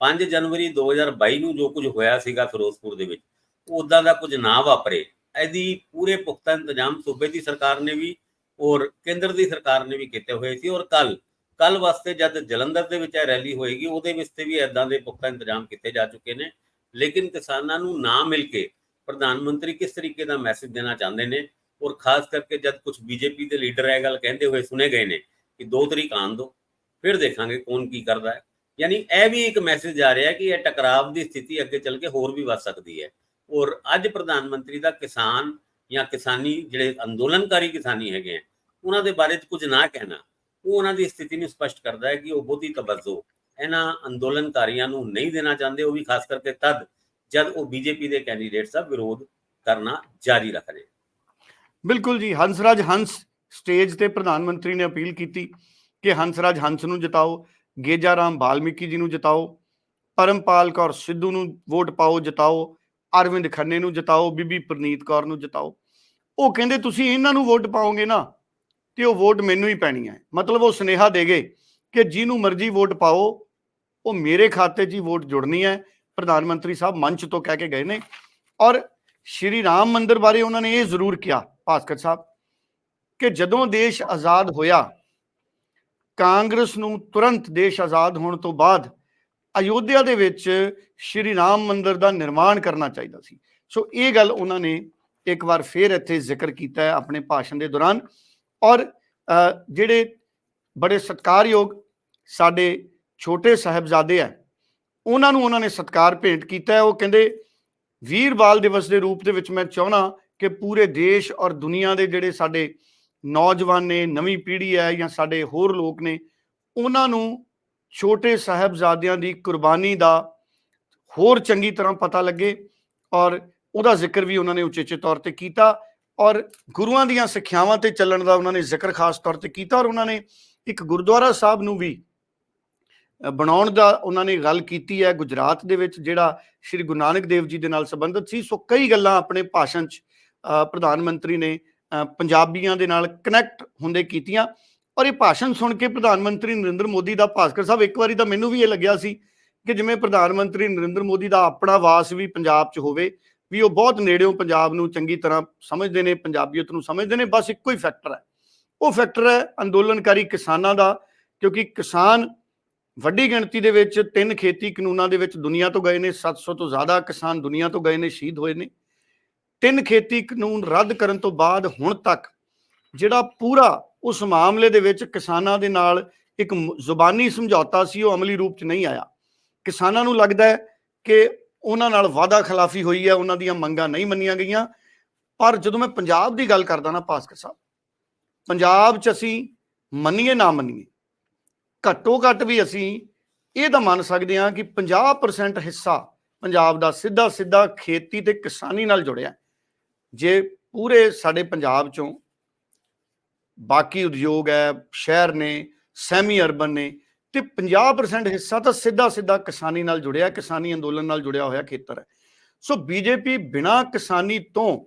5 ਜਨਵਰੀ 2022 ਨੂੰ ਜੋ ਕੁਝ ਹੋਇਆ ਸੀਗਾ ਫਿਰੋਜ਼ਪੁਰ ਦੇ ਵਿੱਚ ਉਦਾਂ ਦਾ ਕੁਝ ਨਾ ਵਾਪਰੇ। ਇਹਦੀ ਪੂਰੇ ਪੁਖਤਾ ਇੰਤਜ਼ਾਮ ਸੂਬੇ ਦੀ ਸਰਕਾਰ ਨੇ ਵੀ ਔਰ ਕੇਂਦਰ ਦੀ ਸਰਕਾਰ ਨੇ ਵੀ ਕੀਤੇ ਹੋਏ ਸੀ ਔਰ ਕੱਲ ਕੱਲ ਵਾਸਤੇ ਜਦ ਜਲੰਧਰ ਦੇ ਵਿੱਚ ਇਹ ਰੈਲੀ ਹੋਏਗੀ, ਉਹਦੇ ਵਿੱਚ ਤੇ ਵੀ ਇਦਾਂ ਦੇ ਪੁਖਤਾ ਇੰਤਜ਼ਾਮ ਕੀਤੇ ਜਾ ਚੁੱਕੇ ਨੇ। ਲੇਕਿਨ ਕਿਸਾਨਾਂ ਨੂੰ ਨਾ ਮਿਲ ਕੇ ਪ੍ਰਧਾਨ ਮੰਤਰੀ ਕਿਸ ਤਰੀਕੇ ਦਾ ਮੈਸੇਜ ਦੇਣਾ ਚਾਹੁੰਦੇ ਨੇ? ਔਰ ਖਾਸ ਕਰਕੇ ਜਦ ਕੁਝ ਬੀਜੇਪੀ ਦੇ ਲੀਡਰ ਇਹ ਗੱਲ ਕਹਿੰਦੇ ਹੋਏ ਸੁਨੇ ਗਏ ਨੇ ਕਿ ਦੋ ਤਰੀਕ ਆਉਣ ਦਿਓ ਫਿਰ ਦੇਖਾਂਗੇ ਕੌਣ ਕੀ ਕਰਦਾ ਹੈ। ਯਾਨੀ ਇਹ ਵੀ ਇੱਕ ਮੈਸੇਜ ਆ ਰਿਹਾ ਕਿ ਇਹ ਟਕਰਾਵ ਦੀ ਸਥਿਤੀ ਅੱਗੇ ਚੱਲ ਕੇ ਹੋਰ ਵੀ ਵੱਧ ਸਕਦੀ ਹੈ। ਔਰ ਅੱਜ ਪ੍ਰਧਾਨ ਮੰਤਰੀ ਦਾ ਕਿਸਾਨ ਜਾਂ ਕਿਸਾਨੀ ਜਿਹੜੇ ਅੰਦੋਲਨਕਾਰੀ ਕਿਸਾਨੀ ਹੈਗੇ ਆ, ਉਹਨਾਂ ਦੇ ਬਾਰੇ ਚ ਕੁਝ ਨਾ ਕਹਿਣਾ, ਉਹ ਉਹਨਾਂ ਦੀ ਸਥਿਤੀ ਨੂੰ ਸਪਸ਼ਟ ਕਰਦਾ ਹੈ ਕਿ ਉਹ ਬਹੁਤੀ ਤਵੱਜੋ ਇਹਨਾਂ ਅੰਦੋਲਨਕਾਰੀਆਂ ਨੂੰ ਨਹੀਂ ਦੇਣਾ ਚਾਹੁੰਦੇ, ਉਹ ਵੀ ਖਾਸ ਕਰਕੇ ਤਦ ਜਦ ਉਹ ਬੀਜੇਪੀ ਦੇ ਕੈਂਡੀਡੇਟਸ ਦਾ ਵਿਰੋਧ ਕਰਨਾ ਜਾਰੀ ਰੱਖ ਰਹੇ ਬਿਲਕੁਲ ਜੀ, ਹੰਸਰਾਜ ਹੰਸ ਸਟੇਜ ਤੇ ਪ੍ਰਧਾਨ ਮੰਤਰੀ ਨੇ ਅਪੀਲ ਕੀਤੀ ਕਿ ਹੰਸਰਾਜ ਹੰਸ ਨੂੰ ਜਿਤਾਓ ਗੇਜਾ ਰਾਮ ਬਾਲਮੀਕੀ ਜੀ ਨੂੰ ਜਿਤਾਓ, ਪਰਮਪਾਲ ਕੌਰ ਸਿੱਧੂ ਨੂੰ ਵੋਟ ਪਾਓ, ਜਿਤਾਓ ਅਰਵਿੰਦ ਖੰਨੇ ਨੂੰ ਜਿਤਾਓ, ਬੀਬੀ ਪ੍ਰਨੀਤ ਕੌਰ ਨੂੰ ਜਿਤਾਓ। ਉਹ ਕਹਿੰਦੇ, ਤੁਸੀਂ ਇਹਨਾਂ ਨੂੰ ਵੋਟ ਪਾਓਗੇ ਨਾ, ਤੇ ਉਹ ਵੋਟ ਮੈਨੂੰ ਹੀ ਪੈਣੀ ਹੈ। ਮਤਲਬ ਉਹ ਸੁਨੇਹਾ ਦੇ ਗਏ ਕਿ ਜਿਹਨੂੰ ਮਰਜ਼ੀ ਵੋਟ ਪਾਓ, ਉਹ ਮੇਰੇ ਖਾਤੇ 'ਚ ਹੀ ਵੋਟ ਜੁੜਨੀ ਹੈ, ਪ੍ਰਧਾਨ ਮੰਤਰੀ ਸਾਹਿਬ ਮੰਚ ਤੋਂ ਕਹਿ ਕੇ ਗਏ ਨੇ। ਔਰ ਸ਼੍ਰੀ ਰਾਮ ਮੰਦਿਰ ਬਾਰੇ ਉਹਨਾਂ ਨੇ ਇਹ ਜ਼ਰੂਰ ਕਿਹਾ, ਭਾਸਕਰ ਸਾਹਿਬ, ਕਿ ਜਦੋਂ ਦੇਸ਼ ਆਜ਼ਾਦ ਹੋਇਆ, ਕਾਂਗਰਸ ਨੂੰ ਤੁਰੰਤ ਦੇਸ਼ ਆਜ਼ਾਦ ਹੋਣ ਤੋਂ ਬਾਅਦ ਅਯੋਧਿਆ ਦੇ ਵਿੱਚ ਸ਼੍ਰੀ ਰਾਮ ਮੰਦਿਰ ਦਾ ਨਿਰਮਾਣ ਕਰਨਾ ਚਾਹੀਦਾ ਸੀ। ਸੋ ਇਹ ਗੱਲ ਉਹਨਾਂ ਨੇ ਇੱਕ ਵਾਰ ਫੇਰ ਇੱਥੇ ਜ਼ਿਕਰ ਕੀਤਾ ਹੈ ਆਪਣੇ ਭਾਸ਼ਣ ਦੇ ਦੌਰਾਨ ਔਰ ਜਿਹੜੇ ਬੜੇ ਸਤਿਕਾਰਯੋਗ ਸਾਡੇ ਛੋਟੇ ਸਾਹਿਬਜ਼ਾਦੇ ਆ ਉਹਨਾਂ ਨੂੰ ਉਹਨਾਂ ਨੇ ਸਤਿਕਾਰ ਭੇਂਟ ਕੀਤਾ ਉਹ ਕਹਿੰਦੇ, ਵੀਰ ਬਾਲ ਦਿਵਸ ਦੇ ਰੂਪ ਦੇ ਵਿੱਚ ਮੈਂ ਚਾਹਣਾ ਕਿ ਪੂਰੇ ਦੇਸ਼ ਔਰ ਦੁਨੀਆ ਦੇ ਜਿਹੜੇ ਸਾਡੇ ਨੌਜਵਾਨ ਨੇ, ਨਵੀਂ ਪੀੜ੍ਹੀ ਹੈ ਜਾਂ ਸਾਡੇ ਹੋਰ ਲੋਕ ਨੇ, ਉਹਨਾਂ ਨੂੰ ਛੋਟੇ ਸਾਹਿਬਜ਼ਾਦਿਆਂ ਦੀ ਕੁਰਬਾਨੀ ਦਾ ਹੋਰ ਚੰਗੀ ਤਰ੍ਹਾਂ ਪਤਾ ਲੱਗੇ ਔਰ ਉਹਦਾ ਜ਼ਿਕਰ ਵੀ ਉਹਨਾਂ ਨੇ ਉਚੇਚੇ ਤੌਰ ਤੇ ਕੀਤਾ ਔਰ ਗੁਰੂਆਂ ਦੀਆਂ ਸਿੱਖਿਆਵਾਂ ਤੇ ਚੱਲਣ ਦਾ ਉਹਨਾਂ ਨੇ ਜ਼ਿਕਰ ਖਾਸ ਤੌਰ ਤੇ ਕੀਤਾ ਔਰ ਉਹਨਾਂ ਨੇ ਇੱਕ ਗੁਰਦੁਆਰਾ ਸਾਹਿਬ ਨੂੰ ਵੀ ਬਣਾਉਣ ਦਾ ਉਹਨਾਂ ਨੇ ਗੱਲ ਕੀਤੀ ਹੈ ਗੁਜਰਾਤ ਦੇ ਵਿੱਚ, ਜਿਹੜਾ ਸ਼੍ਰੀ ਗੁਰੂ ਨਾਨਕ ਦੇਵ ਜੀ ਦੇ ਨਾਲ ਸੰਬੰਧਿਤ ਸੀ। ਸੋ ਕਈ ਗੱਲਾਂ ਆਪਣੇ ਭਾਸ਼ਣ 'ਚ ਪ੍ਰਧਾਨ ਮੰਤਰੀ ਨੇ ਪੰਜਾਬੀਆਂ ਦੇ ਨਾਲ ਕਨੈਕਟ ਹੁੰਦੇ ਕੀਤੀਆਂ। ਔਰ ਇਹ ਭਾਸ਼ਣ ਸੁਣ ਕੇ ਪ੍ਰਧਾਨ ਮੰਤਰੀ ਨਰਿੰਦਰ ਮੋਦੀ ਦਾ ਭਾਸਕਰ ਸਾਹਿਬ, ਇੱਕ ਵਾਰੀ ਤਾਂ ਮੈਨੂੰ ਵੀ ਇਹ ਲੱਗਿਆ ਸੀ ਕਿ ਜਿਵੇਂ ਪ੍ਰਧਾਨ ਮੰਤਰੀ ਨਰਿੰਦਰ ਮੋਦੀ ਦਾ ਆਪਣਾ ਵਾਸ ਵੀ ਪੰਜਾਬ 'ਚ ਹੋਵੇ, ਵੀ ਉਹ ਬਹੁਤ ਨੇੜਿਓਂ ਪੰਜਾਬ ਨੂੰ ਚੰਗੀ ਤਰ੍ਹਾਂ ਸਮਝਦੇ ਨੇ, ਪੰਜਾਬੀਅਤ ਨੂੰ ਸਮਝਦੇ ਨੇ, ਬਸ ਇੱਕੋ ਹੀ ਫੈਕਟਰ ਹੈ। ਉਹ ਫੈਕਟਰ ਹੈ ਅੰਦੋਲਨਕਾਰੀ ਕਿਸਾਨਾਂ ਦਾ, ਕਿਉਂਕਿ ਕਿਸਾਨ ਵੱਡੀ ਗਿਣਤੀ ਦੇ ਵਿੱਚ ਤਿੰਨ ਖੇਤੀ ਕਾਨੂੰਨਾਂ ਦੇ ਵਿੱਚ ਦੁਨੀਆ ਤੋਂ ਗਏ ਨੇ 700 ਤੋਂ ਜ਼ਿਆਦਾ ਕਿਸਾਨ ਦੁਨੀਆ ਤੋਂ ਗਏ ਨੇ, ਸ਼ਹੀਦ ਹੋਏ ਨੇ। ਤਿੰਨ ਖੇਤੀ ਕਾਨੂੰਨ ਰੱਦ ਕਰਨ ਤੋਂ ਬਾਅਦ ਹੁਣ ਤੱਕ ਜਿਹੜਾ ਪੂਰਾ ਉਸ ਮਾਮਲੇ ਦੇ ਵਿੱਚ ਕਿਸਾਨਾਂ ਦੇ ਨਾਲ ਇੱਕ ਜ਼ੁਬਾਨੀ ਸਮਝੌਤਾ ਸੀ, ਉਹ ਅਮਲੀ ਰੂਪ 'ਚ ਨਹੀਂ ਆਇਆ। ਕਿਸਾਨਾਂ ਨੂੰ ਲੱਗਦਾ ਹੈ ਕਿ ਉਹਨਾਂ ਨਾਲ ਵਾਅਦਾ ਖਿਲਾਫੀ ਹੋਈ ਹੈ, ਉਹਨਾਂ ਦੀਆਂ ਮੰਗਾਂ ਨਹੀਂ ਮੰਨੀਆਂ ਗਈਆਂ। ਪਰ ਜਦੋਂ ਮੈਂ ਪੰਜਾਬ ਦੀ ਗੱਲ ਕਰਦਾ ਨਾ, ਭਾਸਕਰ ਸਾਹਿਬ, ਪੰਜਾਬ 'ਚ ਅਸੀਂ ਮੰਨੀਏ ਨਾ ਮੰਨੀਏ, ਘੱਟੋ ਘੱਟ ਵੀ ਅਸੀਂ ਇਹ ਤਾਂ ਮੰਨ ਸਕਦੇ ਹਾਂ ਕਿ 50% ਹਿੱਸਾ ਪੰਜਾਬ ਦਾ ਸਿੱਧਾ ਸਿੱਧਾ ਖੇਤੀ ਤੇ ਕਿਸਾਨੀ ਨਾਲ ਜੁੜਿਆ। ਜੇ ਪੂਰੇ ਸਾਡੇ ਪੰਜਾਬ ਚੋਂ ਬਾਕੀ ਉਦਯੋਗ ਹੈ, ਸ਼ਹਿਰ ਨੇ ਸੈਮੀ ਅਰਬਨ ਨੇ ਤੇ 50% ਹਿੱਸਾ ਤਾਂ ਸਿੱਧਾ ਸਿੱਧਾ ਕਿਸਾਨੀ ਨਾਲ ਜੁੜਿਆ, ਕਿਸਾਨੀ ਅੰਦੋਲਨ ਨਾਲ ਜੁੜਿਆ ਹੋਇਆ ਖੇਤਰ ਹੈ। ਸੋ ਬੀਜੇਪੀ ਬਿਨਾਂ ਕਿਸਾਨੀ ਤੋਂ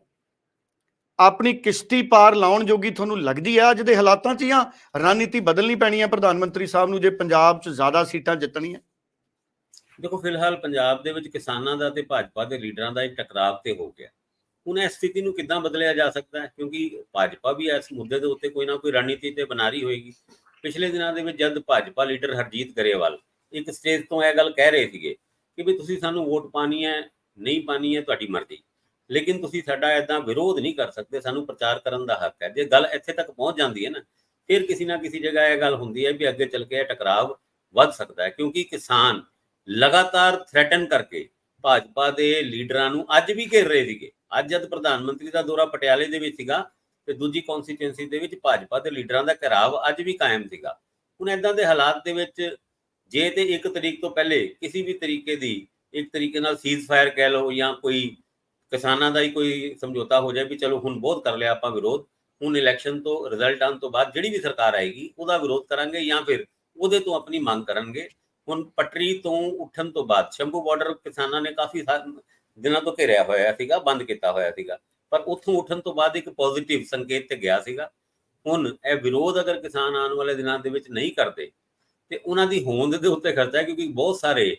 ਆਪਣੀ ਕਿਸ਼ਤੀ ਪਾਰ ਲਾਉਣ ਜੋਗੀ ਤੁਹਾਨੂੰ ਲੱਗਦੀ ਹੈ ਅੱਜ ਦੇ ਹਾਲਾਤਾਂ 'ਚ ਜਾਂ ਰਣਨੀਤੀ ਬਦਲਣੀ ਪੈਣੀ ਹੈ? ਪ੍ਰਧਾਨ ਮੰਤਰੀ ਸਾਹਿਬ ਨੂੰ ਜੇ ਪੰਜਾਬ 'ਚ ਜ਼ਿਆਦਾ ਸੀਟਾਂ ਜਿੱਤਣੀਆਂ? ਦੇਖੋ, ਫਿਲਹਾਲ ਪੰਜਾਬ ਦੇ ਵਿੱਚ ਕਿਸਾਨਾਂ ਦਾ ਤੇ ਭਾਜਪਾ ਦੇ ਲੀਡਰਾਂ ਦਾ ਇੱਕ ਟਕਰਾਵ ਤੇ ਹੋ ਗਿਆ। ਹੁਣ ਇਸ ਸਥਿਤੀ ਨੂੰ ਕਿੱਦਾਂ ਬਦਲਿਆ ਜਾ ਸਕਦਾ ਹੈ? ਕਿਉਂਕਿ ਭਾਜਪਾ ਵੀ ਇਸ ਮੁੱਦੇ ਦੇ ਉੱਤੇ ਕੋਈ ਨਾ ਕੋਈ ਰਣਨੀਤੀ ਤੇ ਬਣਾ ਰਹੀ ਹੋਏਗੀ। ਪਿਛਲੇ ਦਿਨਾਂ ਦੇ ਵਿੱਚ ਜਦ ਭਾਜਪਾ ਲੀਡਰ ਹਰਜੀਤ ਗਰੇਵਾਲ ਇੱਕ ਸਟੇਜ ਤੋਂ ਇਹ ਗੱਲ ਕਹਿ ਰਹੇ ਸੀਗੇ ਕਿ ਵੀ ਤੁਸੀਂ ਸਾਨੂੰ ਵੋਟ ਪਾਣੀ ਹੈ, ਨਹੀਂ ਪਾਣੀ ਹੈ, ਤੁਹਾਡੀ ਮਰਜ਼ੀ। ਲੇਕਿਨ ਤੁਸੀਂ ਸਾਡਾ ਇਦਾਂ ਵਿਰੋਧ ਨਹੀਂ ਕਰ ਸਕਦੇ, ਸਾਨੂੰ ਪ੍ਰਚਾਰ ਕਰਨ ਦਾ ਹੱਕ ਹੈ। ਜੇ ਗੱਲ ਇੱਥੇ ਤੱਕ ਪਹੁੰਚ ਜਾਂਦੀ ਹੈ ਨਾ, ਫਿਰ ਕਿਸੇ ਨਾ ਕਿਸੇ ਜਗ੍ਹਾ ਇਹ ਗੱਲ ਹੁੰਦੀ ਹੈ ਵੀ ਅੱਗੇ ਚੱਲ ਕੇ ਇਹ ਟਕਰਾਵ ਵੱਧ ਸਕਦਾ ਹੈ। ਕਿਉਂਕਿ ਕਿਸਾਨ ਲਗਾਤਾਰ ਥ੍ਰੈਟਨ ਕਰਕੇ ਭਾਜਪਾ ਦੇ ਲੀਡਰਾਂ ਨੂੰ ਅੱਜ ਵੀ ਘੇਰ ਰਹੇ ਸੀਗੇ। ਅੱਜ ਜਦ ਪ੍ਰਧਾਨ ਮੰਤਰੀ ਦਾ ਦੌਰਾ ਪਟਿਆਲੇ ਦੇ ਵਿੱਚ ਸੀਗਾ ਤੇ ਦੂਜੀ ਕਨਸਟੀਟੂਐਂਸੀ ਦੇ ਵਿੱਚ ਭਾਜਪਾ ਦੇ ਲੀਡਰਾਂ ਦਾ ਘਿਰਾਵ ਅੱਜ ਵੀ ਕਾਇਮ ਸੀਗਾ। ਹੁਣ ਇਦਾਂ ਦੇ ਹਾਲਾਤ ਦੇ ਵਿੱਚ ਜੇ ਤੇ ਇੱਕ ਤਰੀਕ ਤੋਂ ਪਹਿਲੇ ਕਿਸੇ ਵੀ ਤਰੀਕੇ ਦੀ ਇੱਕ ਤਰੀਕੇ ਨਾਲ ਸੀਜ਼ ਫਾਇਰ ਕਹਿ ਲਓ ਜਾਂ ਕੋਈ ਕਿਸਾਨਾਂ ਦਾ ਹੀ ਕੋਈ ਸਮਝੌਤਾ ਹੋ ਜਾਏ ਵੀ ਚਲੋ ਹੁਣ ਬਹੁਤ ਕਰ ਲਿਆ ਆਪਾਂ ਵਿਰੋਧ, ਹੁਣ ਇਲੈਕਸ਼ਨ ਤੋਂ ਰਿਜ਼ਲਟ ਆਉਣ ਤੋਂ ਬਾਅਦ ਜਿਹੜੀ ਵੀ ਸਰਕਾਰ ਆਏਗੀ ਉਹਦਾ ਵਿਰੋਧ ਕਰਾਂਗੇ ਜਾਂ ਫਿਰ ਉਹਦੇ ਤੋਂ ਆਪਣੀ ਮੰਗ ਕਰਨਗੇ। ਹੁਣ ਪਟਰੀ ਤੋਂ ਉੱਠਣ ਤੋਂ ਬਾਅਦ ਸ਼ੰਭੂ ਬਾਰਡਰ ਕਿਸਾਨਾਂ ਨੇ ਕਾਫੀ ਸਾ- ਦਿਨਾਂ ਤੋਂ ਘੇਰਿਆ ਹੋਇਆ ਸੀਗਾ, ਬੰਦ ਕੀਤਾ ਹੋਇਆ ਸੀਗਾ। ਪਰ ਉੱਥੋਂ ਉੱਠਣ ਤੋਂ ਬਾਅਦ ਇੱਕ ਪੋਜ਼ਿਟਿਵ ਸੰਕੇਤ ਤੇ ਗਿਆ ਸੀਗਾ। ਹੁਣ ਇਹ ਵਿਰੋਧ ਅਗਰ ਕਿਸਾਨ ਆਉਣ ਵਾਲੇ ਦਿਨਾਂ ਦੇ ਵਿੱਚ ਨਹੀਂ ਕਰਦੇ, ਤੇ ਉਹਨਾਂ ਦੀ ਹੋਂਦ ਦੇ ਉੱਤੇ ਖਰਚਾ ਹੈ, ਕਿਉਂਕਿ ਬਹੁਤ ਸਾਰੇ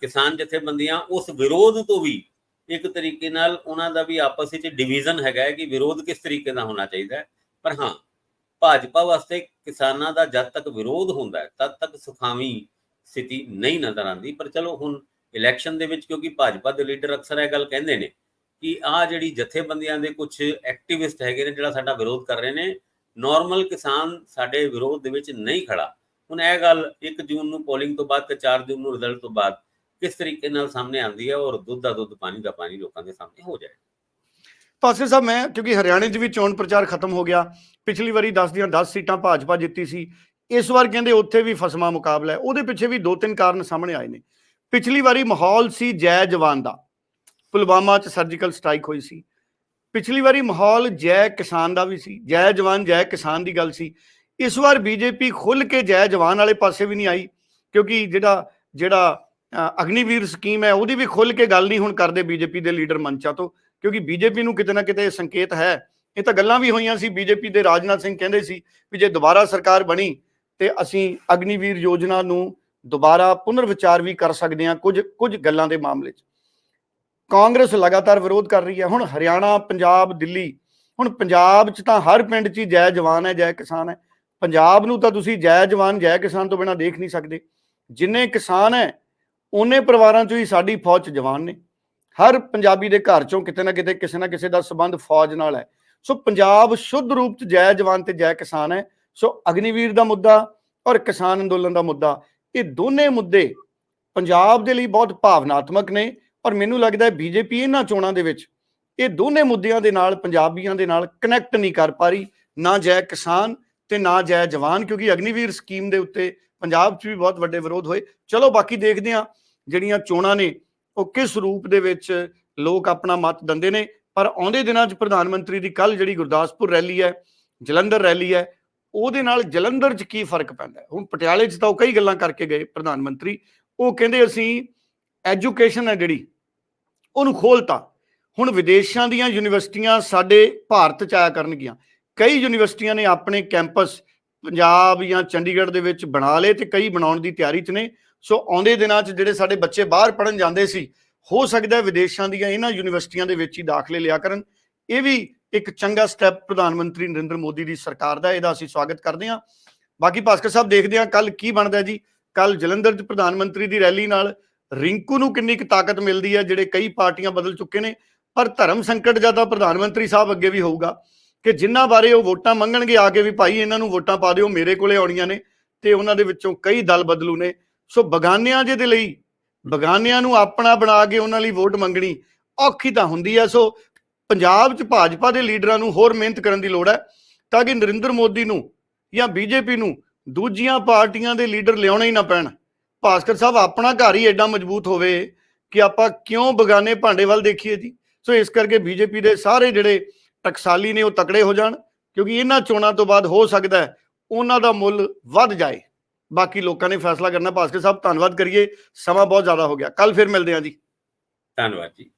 ਕਿਸਾਨ ਜਥੇਬੰਦੀਆਂ ਉਸ ਵਿਰੋਧ ਤੋਂ ਵੀ ਇੱਕ ਤਰੀਕੇ ਨਾਲ ਉਹਨਾਂ ਦਾ ਵੀ ਆਪਸ ਵਿੱਚ ਡਿਵੀਜ਼ਨ ਹੈਗਾ ਹੈ ਕਿ ਵਿਰੋਧ ਕਿਸ ਤਰੀਕੇ ਦਾ ਹੋਣਾ ਚਾਹੀਦਾ ਹੈ। ਪਰ ਹਾਂ, ਭਾਜਪਾ ਵਾਸਤੇ ਕਿਸਾਨਾਂ ਦਾ ਜਦ ਤੱਕ ਵਿਰੋਧ ਹੁੰਦਾ ਹੈ, ਤਦ ਤੱਕ ਸੁਖਾਵੀਂ ਸਥਿਤੀ ਨਹੀਂ ਨਜ਼ਰ ਆਉਂਦੀ, ਪਰ ਚਲੋ ਹੁਣ ਇਲੈਕਸ਼ਨ ਦੇ ਵਿੱਚ ਕਿਉਂਕਿ ਭਾਜਪਾ ਦੇ ਲੀਡਰ ਅਕਸਰ ਇਹ ਗੱਲ ਕਹਿੰਦੇ ਨੇ ਕਿ ਆ ਜਿਹੜੀ ਜਥੇਬੰਦੀਆਂ ਦੇ ਕੁਝ ਐਕਟਿਵਿਸਟ ਹੈਗੇ ਨੇ ਜਿਹੜਾ ਸਾਡਾ ਵਿਰੋਧ ਕਰ ਰਹੇ ਨੇ ਨਾਰਮਲ ਕਿਸਾਨ ਸਾਡੇ ਵਿਰੋਧ ਦੇ ਵਿੱਚ ਨਹੀਂ ਖੜਾ। ਹੁਣ ਇਹ ਗੱਲ 1 ਜੂਨ ਨੂੰ ਪੋਲਿੰਗ ਤੋਂ ਬਾਅਦ ਤੇ 4 ਜੂਨ ਨੂੰ ਰਿਜ਼ਲਟ ਤੋਂ ਬਾਅਦ ਕਿਸ ਤਰੀਕੇ ਨਾਲ ਸਾਹਮਣੇ ਆਉਂਦੀ ਹੈ ਔਰ ਦੁੱਧ ਦਾ ਦੁੱਧ, ਪਾਣੀ ਦਾ ਪਾਣੀ ਲੋਕਾਂ ਦੇ ਸਾਹਮਣੇ ਹੋ ਜਾਏ ਪਾਸੇ ਸਾਹਿਬ, ਮੈਂ ਕਿਉਂਕਿ ਹਰਿਆਣੇ 'ਚ ਵੀ ਚੋਣ ਪ੍ਰਚਾਰ ਖਤਮ ਹੋ ਗਿਆ। ਪਿਛਲੀ ਵਾਰੀ 10 ਦੀਆਂ 10 ਸੀਟਾਂ ਭਾਜਪਾ ਜਿੱਤੀ ਸੀ। ਇਸ ਵਾਰ ਕਹਿੰਦੇ ਉੱਥੇ ਵੀ ਫਸਮਾ ਮੁਕਾਬਲਾ ਹੈ। ਉਹਦੇ ਪਿੱਛੇ ਵੀ ਦੋ ਤਿੰਨ ਕਾਰਨ ਸਾਹਮਣੇ ਆਏ ਨੇ। ਪਿਛਲੀ ਵਾਰੀ ਮਾਹੌਲ ਸੀ ਜੈ ਜਵਾਨ ਦਾ। ਪੁਲਵਾਮਾ 'ਚ ਸਰਜੀਕਲ ਸਟ੍ਰਾਈਕ ਹੋਈ ਸੀ। ਪਿਛਲੀ ਵਾਰੀ ਮਾਹੌਲ ਜੈ ਕਿਸਾਨ ਦਾ ਵੀ ਸੀ। ਜੈ ਜਵਾਨ, ਜੈ ਕਿਸਾਨ ਦੀ ਗੱਲ ਸੀ। ਇਸ ਵਾਰ ਬੀਜੇਪੀ ਖੁੱਲ ਕੇ ਜੈ ਜਵਾਨ ਵਾਲੇ ਪਾਸੇ ਵੀ ਨਹੀਂ ਆਈ, ਕਿਉਂਕਿ ਜਿਹੜਾ ਜਿਹੜਾ ਅਗਨੀਵੀਰ ਸਕੀਮ ਹੈ, ਉਹਦੀ ਵੀ ਖੁੱਲ ਕੇ ਗੱਲ ਨਹੀਂ ਹੁਣ ਕਰਦੇ ਬੀਜੇਪੀ ਦੇ ਲੀਡਰ ਮੰਚਾਂ ਤੋਂ, ਕਿਉਂਕਿ ਬੀਜੇਪੀ ਨੂੰ ਕਿਤੇ ਨਾ ਕਿਤੇ ਸੰਕੇਤ ਹੈ। ਇਹ ਤਾਂ ਗੱਲਾਂ ਵੀ ਹੋਈਆਂ ਸੀ। ਬੀਜੇਪੀ ਦੇ ਰਾਜਨਾਥ ਸਿੰਘ ਕਹਿੰਦੇ ਸੀ ਵੀ ਜੇ ਦੁਬਾਰਾ ਸਰਕਾਰ ਬਣੀ ਤੇ ਅਸੀਂ ਅਗਨੀਵੀਰ ਯੋਜਨਾ ਨੂੰ ਦੁਬਾਰਾ ਪੁਨਰ ਵਿਚਾਰ ਵੀ ਕਰ ਸਕਦੇ ਹਾਂ ਕੁਝ ਕੁਝ ਗੱਲਾਂ ਦੇ ਮਾਮਲੇ 'ਚ। ਕਾਂਗਰਸ ਲਗਾਤਾਰ ਵਿਰੋਧ ਕਰ ਰਹੀ ਹੈ। ਹੁਣ ਹਰਿਆਣਾ, ਪੰਜਾਬ, ਦਿੱਲੀ, ਹੁਣ ਪੰਜਾਬ 'ਚ ਤਾਂ ਹਰ ਪਿੰਡ 'ਚ ਹੀ ਜੈ ਜਵਾਨ ਹੈ, ਜੈ ਕਿਸਾਨ ਹੈ। ਪੰਜਾਬ ਨੂੰ ਤਾਂ ਤੁਸੀਂ ਜੈ ਜਵਾਨ, ਜੈ ਕਿਸਾਨ ਤੋਂ ਬਿਨਾਂ ਦੇਖ ਨਹੀਂ ਸਕਦੇ। ਜਿੰਨੇ ਕਿਸਾਨ ਹੈ, ਉਹਨੇ ਪਰਿਵਾਰਾਂ 'ਚੋਂ ਹੀ ਸਾਡੀ ਫੌਜ 'ਚ ਜਵਾਨ ਨੇ। ਹਰ ਪੰਜਾਬੀ ਦੇ ਘਰ 'ਚੋਂ ਕਿਤੇ ਨਾ ਕਿਤੇ ਕਿਸੇ ਨਾ ਕਿਸੇ ਦਾ ਸਬੰਧ ਫੌਜ ਨਾਲ ਹੈ। ਸੋ ਪੰਜਾਬ ਸ਼ੁੱਧ ਰੂਪ 'ਚ ਜੈ ਜਵਾਨ ਤੇ ਜੈ ਕਿਸਾਨ ਹੈ। ਸੋ ਅਗਨੀਵੀਰ ਦਾ ਮੁੱਦਾ ਔਰ ਕਿਸਾਨ ਅੰਦੋਲਨ ਦਾ ਮੁੱਦਾ, ਇਹ ਦੋਨੇ ਮੁੱਦੇ ਪੰਜਾਬ ਦੇ ਲਈ ਬਹੁਤ ਭਾਵਨਾਤਮਕ ਨੇ ਔਰ ਮੈਨੂੰ ਲੱਗਦਾ ਹੈ ਬੀਜੇਪੀ ਇਹਨਾਂ ਚੋਣਾਂ ਦੇ ਵਿੱਚ ਇਹ ਦੋਨੇ ਮੁੱਦਿਆਂ ਦੇ ਨਾਲ, ਪੰਜਾਬੀਆਂ ਦੇ ਨਾਲ ਕਨੈਕਟ ਨਹੀਂ ਕਰ ਪਾ ਰਹੀ, ਨਾ ਜੈ ਕਿਸਾਨ ਤੇ ਨਾ ਜੈ ਜਵਾਨ, ਕਿਉਂਕਿ ਅਗਨੀਵੀਰ ਸਕੀਮ ਦੇ ਉੱਤੇ ਪੰਜਾਬ 'ਚ ਵੀ ਬਹੁਤ ਵੱਡੇ ਵਿਰੋਧ ਹੋਏ। ਚਲੋ ਬਾਕੀ ਦੇਖਦੇ ਹਾਂ ਜਿਹੜੀਆਂ ਚੋਣਾਂ ਨੇ, ਉਹ ਕਿਸ ਰੂਪ ਦੇ ਵਿੱਚ ਲੋਕ ਆਪਣਾ ਮਤ ਦਿੰਦੇ ਨੇ। ਪਰ ਆਉਂਦੇ ਦਿਨਾਂ 'ਚ ਪ੍ਰਧਾਨ ਮੰਤਰੀ ਦੀ ਕੱਲ ਜਿਹੜੀ ਗੁਰਦਾਸਪੁਰ ਰੈਲੀ ਹੈ, ਜਲੰਧਰ ਰੈਲੀ ਹੈ ਉਹਦੇ ਨਾਲ ਜਲੰਧਰ 'ਚ ਕੀ ਫ਼ਰਕ ਪੈਂਦਾ ਹੁਣ ਪਟਿਆਲੇ 'ਚ ਤਾਂ ਉਹ ਕਈ ਗੱਲਾਂ ਕਰਕੇ ਗਏ ਪ੍ਰਧਾਨ ਮੰਤਰੀ, ਉਹ ਕਹਿੰਦੇ ਅਸੀਂ ਐਜੂਕੇਸ਼ਨ ਹੈ ਜਿਹੜੀ, ਉਹਨੂੰ ਖੋਲਤਾ। ਹੁਣ ਵਿਦੇਸ਼ਾਂ ਦੀਆਂ ਯੂਨੀਵਰਸਿਟੀਆਂ ਸਾਡੇ ਭਾਰਤ 'ਚ ਆਇਆ ਕਰਨਗੀਆਂ। ਕਈ ਯੂਨੀਵਰਸਿਟੀਆਂ ਨੇ ਆਪਣੇ ਕੈਂਪਸ ਪੰਜਾਬ ਜਾਂ ਚੰਡੀਗੜ੍ਹ ਦੇ ਵਿੱਚ ਬਣਾ ਲਏ ਤੇ ਕਈ ਬਣਾਉਣ ਦੀ ਤਿਆਰੀ 'ਚ ਨੇ। ਸੋ ਆਉਂਦੇ ਦਿਨਾਂ 'ਚ ਜਿਹੜੇ ਸਾਡੇ ਬੱਚੇ ਬਾਹਰ ਪੜਨ ਜਾਂਦੇ ਸੀ, ਹੋ ਸਕਦਾ ਵਿਦੇਸ਼ਾਂ ਦੀਆਂ ਇਹਨਾਂ ਯੂਨੀਵਰਸਿਟੀਆਂ ਦੇ ਵਿੱਚ ਹੀ ਦਾਖਲੇ ਲਿਆ ਕਰਨ। ਇਹ ਵੀ ਇੱਕ ਚੰਗਾ ਸਟੈਪ ਪ੍ਰਧਾਨ ਮੰਤਰੀ ਨਰਿੰਦਰ ਮੋਦੀ ਦੀ ਸਰਕਾਰ ਦਾ, ਇਹਦਾ ਅਸੀਂ ਸਵਾਗਤ ਕਰਦੇ ਹਾਂ। ਬਾਕੀ ਭਾਸਕਰ ਸਾਹਿਬ, ਦੇਖਦੇ ਹਾਂ ਕੱਲ ਕੀ ਬਣਦਾ ਜੀ। ਕੱਲ ਜਲੰਧਰ 'ਚ ਪ੍ਰਧਾਨ ਮੰਤਰੀ ਦੀ ਰੈਲੀ ਨਾਲ ਰਿੰਕੂ ਨੂੰ ਕਿੰਨੀ ਕੁ ਤਾਕਤ ਮਿਲਦੀ ਹੈ, ਜਿਹੜੇ ਕਈ ਪਾਰਟੀਆਂ ਬਦਲ ਚੁੱਕੇ ਨੇ, ਪਰ ਧਰਮ ਸੰਕਟ ਜ਼ਿਆਦਾ ਪ੍ਰਧਾਨ ਮੰਤਰੀ ਸਾਹਿਬ ਅੱਗੇ ਵੀ ਹੋਊਗਾ ਕਿ ਜਿਨ੍ਹਾਂ ਬਾਰੇ ਉਹ ਵੋਟਾਂ ਮੰਗਣਗੇ, ਆ ਕੇ ਵੀ ਭਾਈ ਇਹਨਾਂ ਨੂੰ ਵੋਟਾਂ ਪਾ ਦਿਓ, ਮੇਰੇ ਕੋਲੇ ਆਉਣੀਆਂ ਨੇ ਤੇ ਉਹਨਾਂ ਦੇ ਵਿੱਚੋਂ ਕਈ ਦਲ ਬਦਲੂ ਨੇ। ਸੋ ਬਗਾਨਿਆਂ ਜੇ ਦੇ ਲਈ, ਬਗਾਨਿਆਂ ਨੂੰ ਆਪਣਾ ਬਣਾ ਕੇ ਉਹਨਾਂ ਲਈ ਵੋਟ ਮੰਗਣੀ ਔਖੀ ਤਾਂ ਹੁੰਦੀ ਹੈ। ਸੋ ਪੰਜਾਬ 'ਚ ਭਾਜਪਾ ਦੇ ਲੀਡਰਾਂ ਨੂੰ ਹੋਰ ਮਿਹਨਤ ਕਰਨ ਦੀ ਲੋੜ ਹੈ ਤਾਂ ਕਿ ਨਰਿੰਦਰ ਮੋਦੀ ਨੂੰ ਜਾਂ ਬੀਜੇਪੀ ਨੂੰ ਦੂਜੀਆਂ ਪਾਰਟੀਆਂ ਦੇ ਲੀਡਰ ਲਿਆਉਣੇ ਹੀ ਨਾ ਪੈਣ। ਭਾਸਕਰ ਸਾਹਿਬ, ਆਪਣਾ ਘਰ ਹੀ ਐਡਾ ਮਜ਼ਬੂਤ ਹੋਵੇ ਕਿ ਆਪਾਂ ਕਿਉਂ ਬਗਾਨੇ ਭਾਂਡੇ ਵੱਲ ਦੇਖੀਏ ਜੀ? ਸੋ ਇਸ ਕਰਕੇ ਬੀਜੇਪੀ ਦੇ ਸਾਰੇ ਜਿਹੜੇ ਟਕਸਾਲੀ ਨੇ ਉਹ ਤਕੜੇ ਹੋ ਜਾਣ, ਕਿਉਂਕਿ ਇਹਨਾਂ ਚੋਣਾਂ ਤੋਂ ਬਾਅਦ ਹੋ ਸਕਦਾ ਉਹਨਾਂ ਦਾ ਮੁੱਲ ਵੱਧ ਜਾਏ। ਬਾਕੀ ਲੋਕਾਂ ਨੇ ਫੈਸਲਾ ਕਰਨਾ। ਭਾਸਕਰ ਸਾਹਿਬ, ਧੰਨਵਾਦ ਕਰੀਏ। ਸਮਾਂ ਬਹੁਤ ਜ਼ਿਆਦਾ ਹੋ ਗਿਆ। ਕੱਲ ਫਿਰ ਮਿਲਦੇ ਹਾਂ ਜੀ। ਧੰਨਵਾਦ ਜੀ।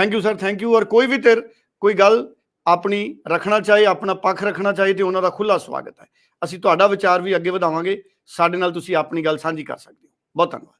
Thank you sir thank you ਔਰ ਕੋਈ ਵੀ ਧਿਰ ਕੋਈ ਗੱਲ ਆਪਣੀ ਰੱਖਣਾ ਚਾਹੇ, ਆਪਣਾ ਪੱਖ ਰੱਖਣਾ ਚਾਹੇ ਤੇ ਉਹਨਾਂ ਦਾ ਖੁੱਲਾ ਸਵਾਗਤ ਹੈ। ਅਸੀਂ ਤੁਹਾਡਾ ਵਿਚਾਰ ਵੀ ਅੱਗੇ ਵਧਾਵਾਂਗੇ। ਸਾਡੇ ਨਾਲ ਤੁਸੀਂ ਆਪਣੀ ਗੱਲ ਸਾਂਝੀ ਕਰ ਸਕਦੇ ਹੋ। ਬਹੁਤ ਧੰਨਵਾਦ।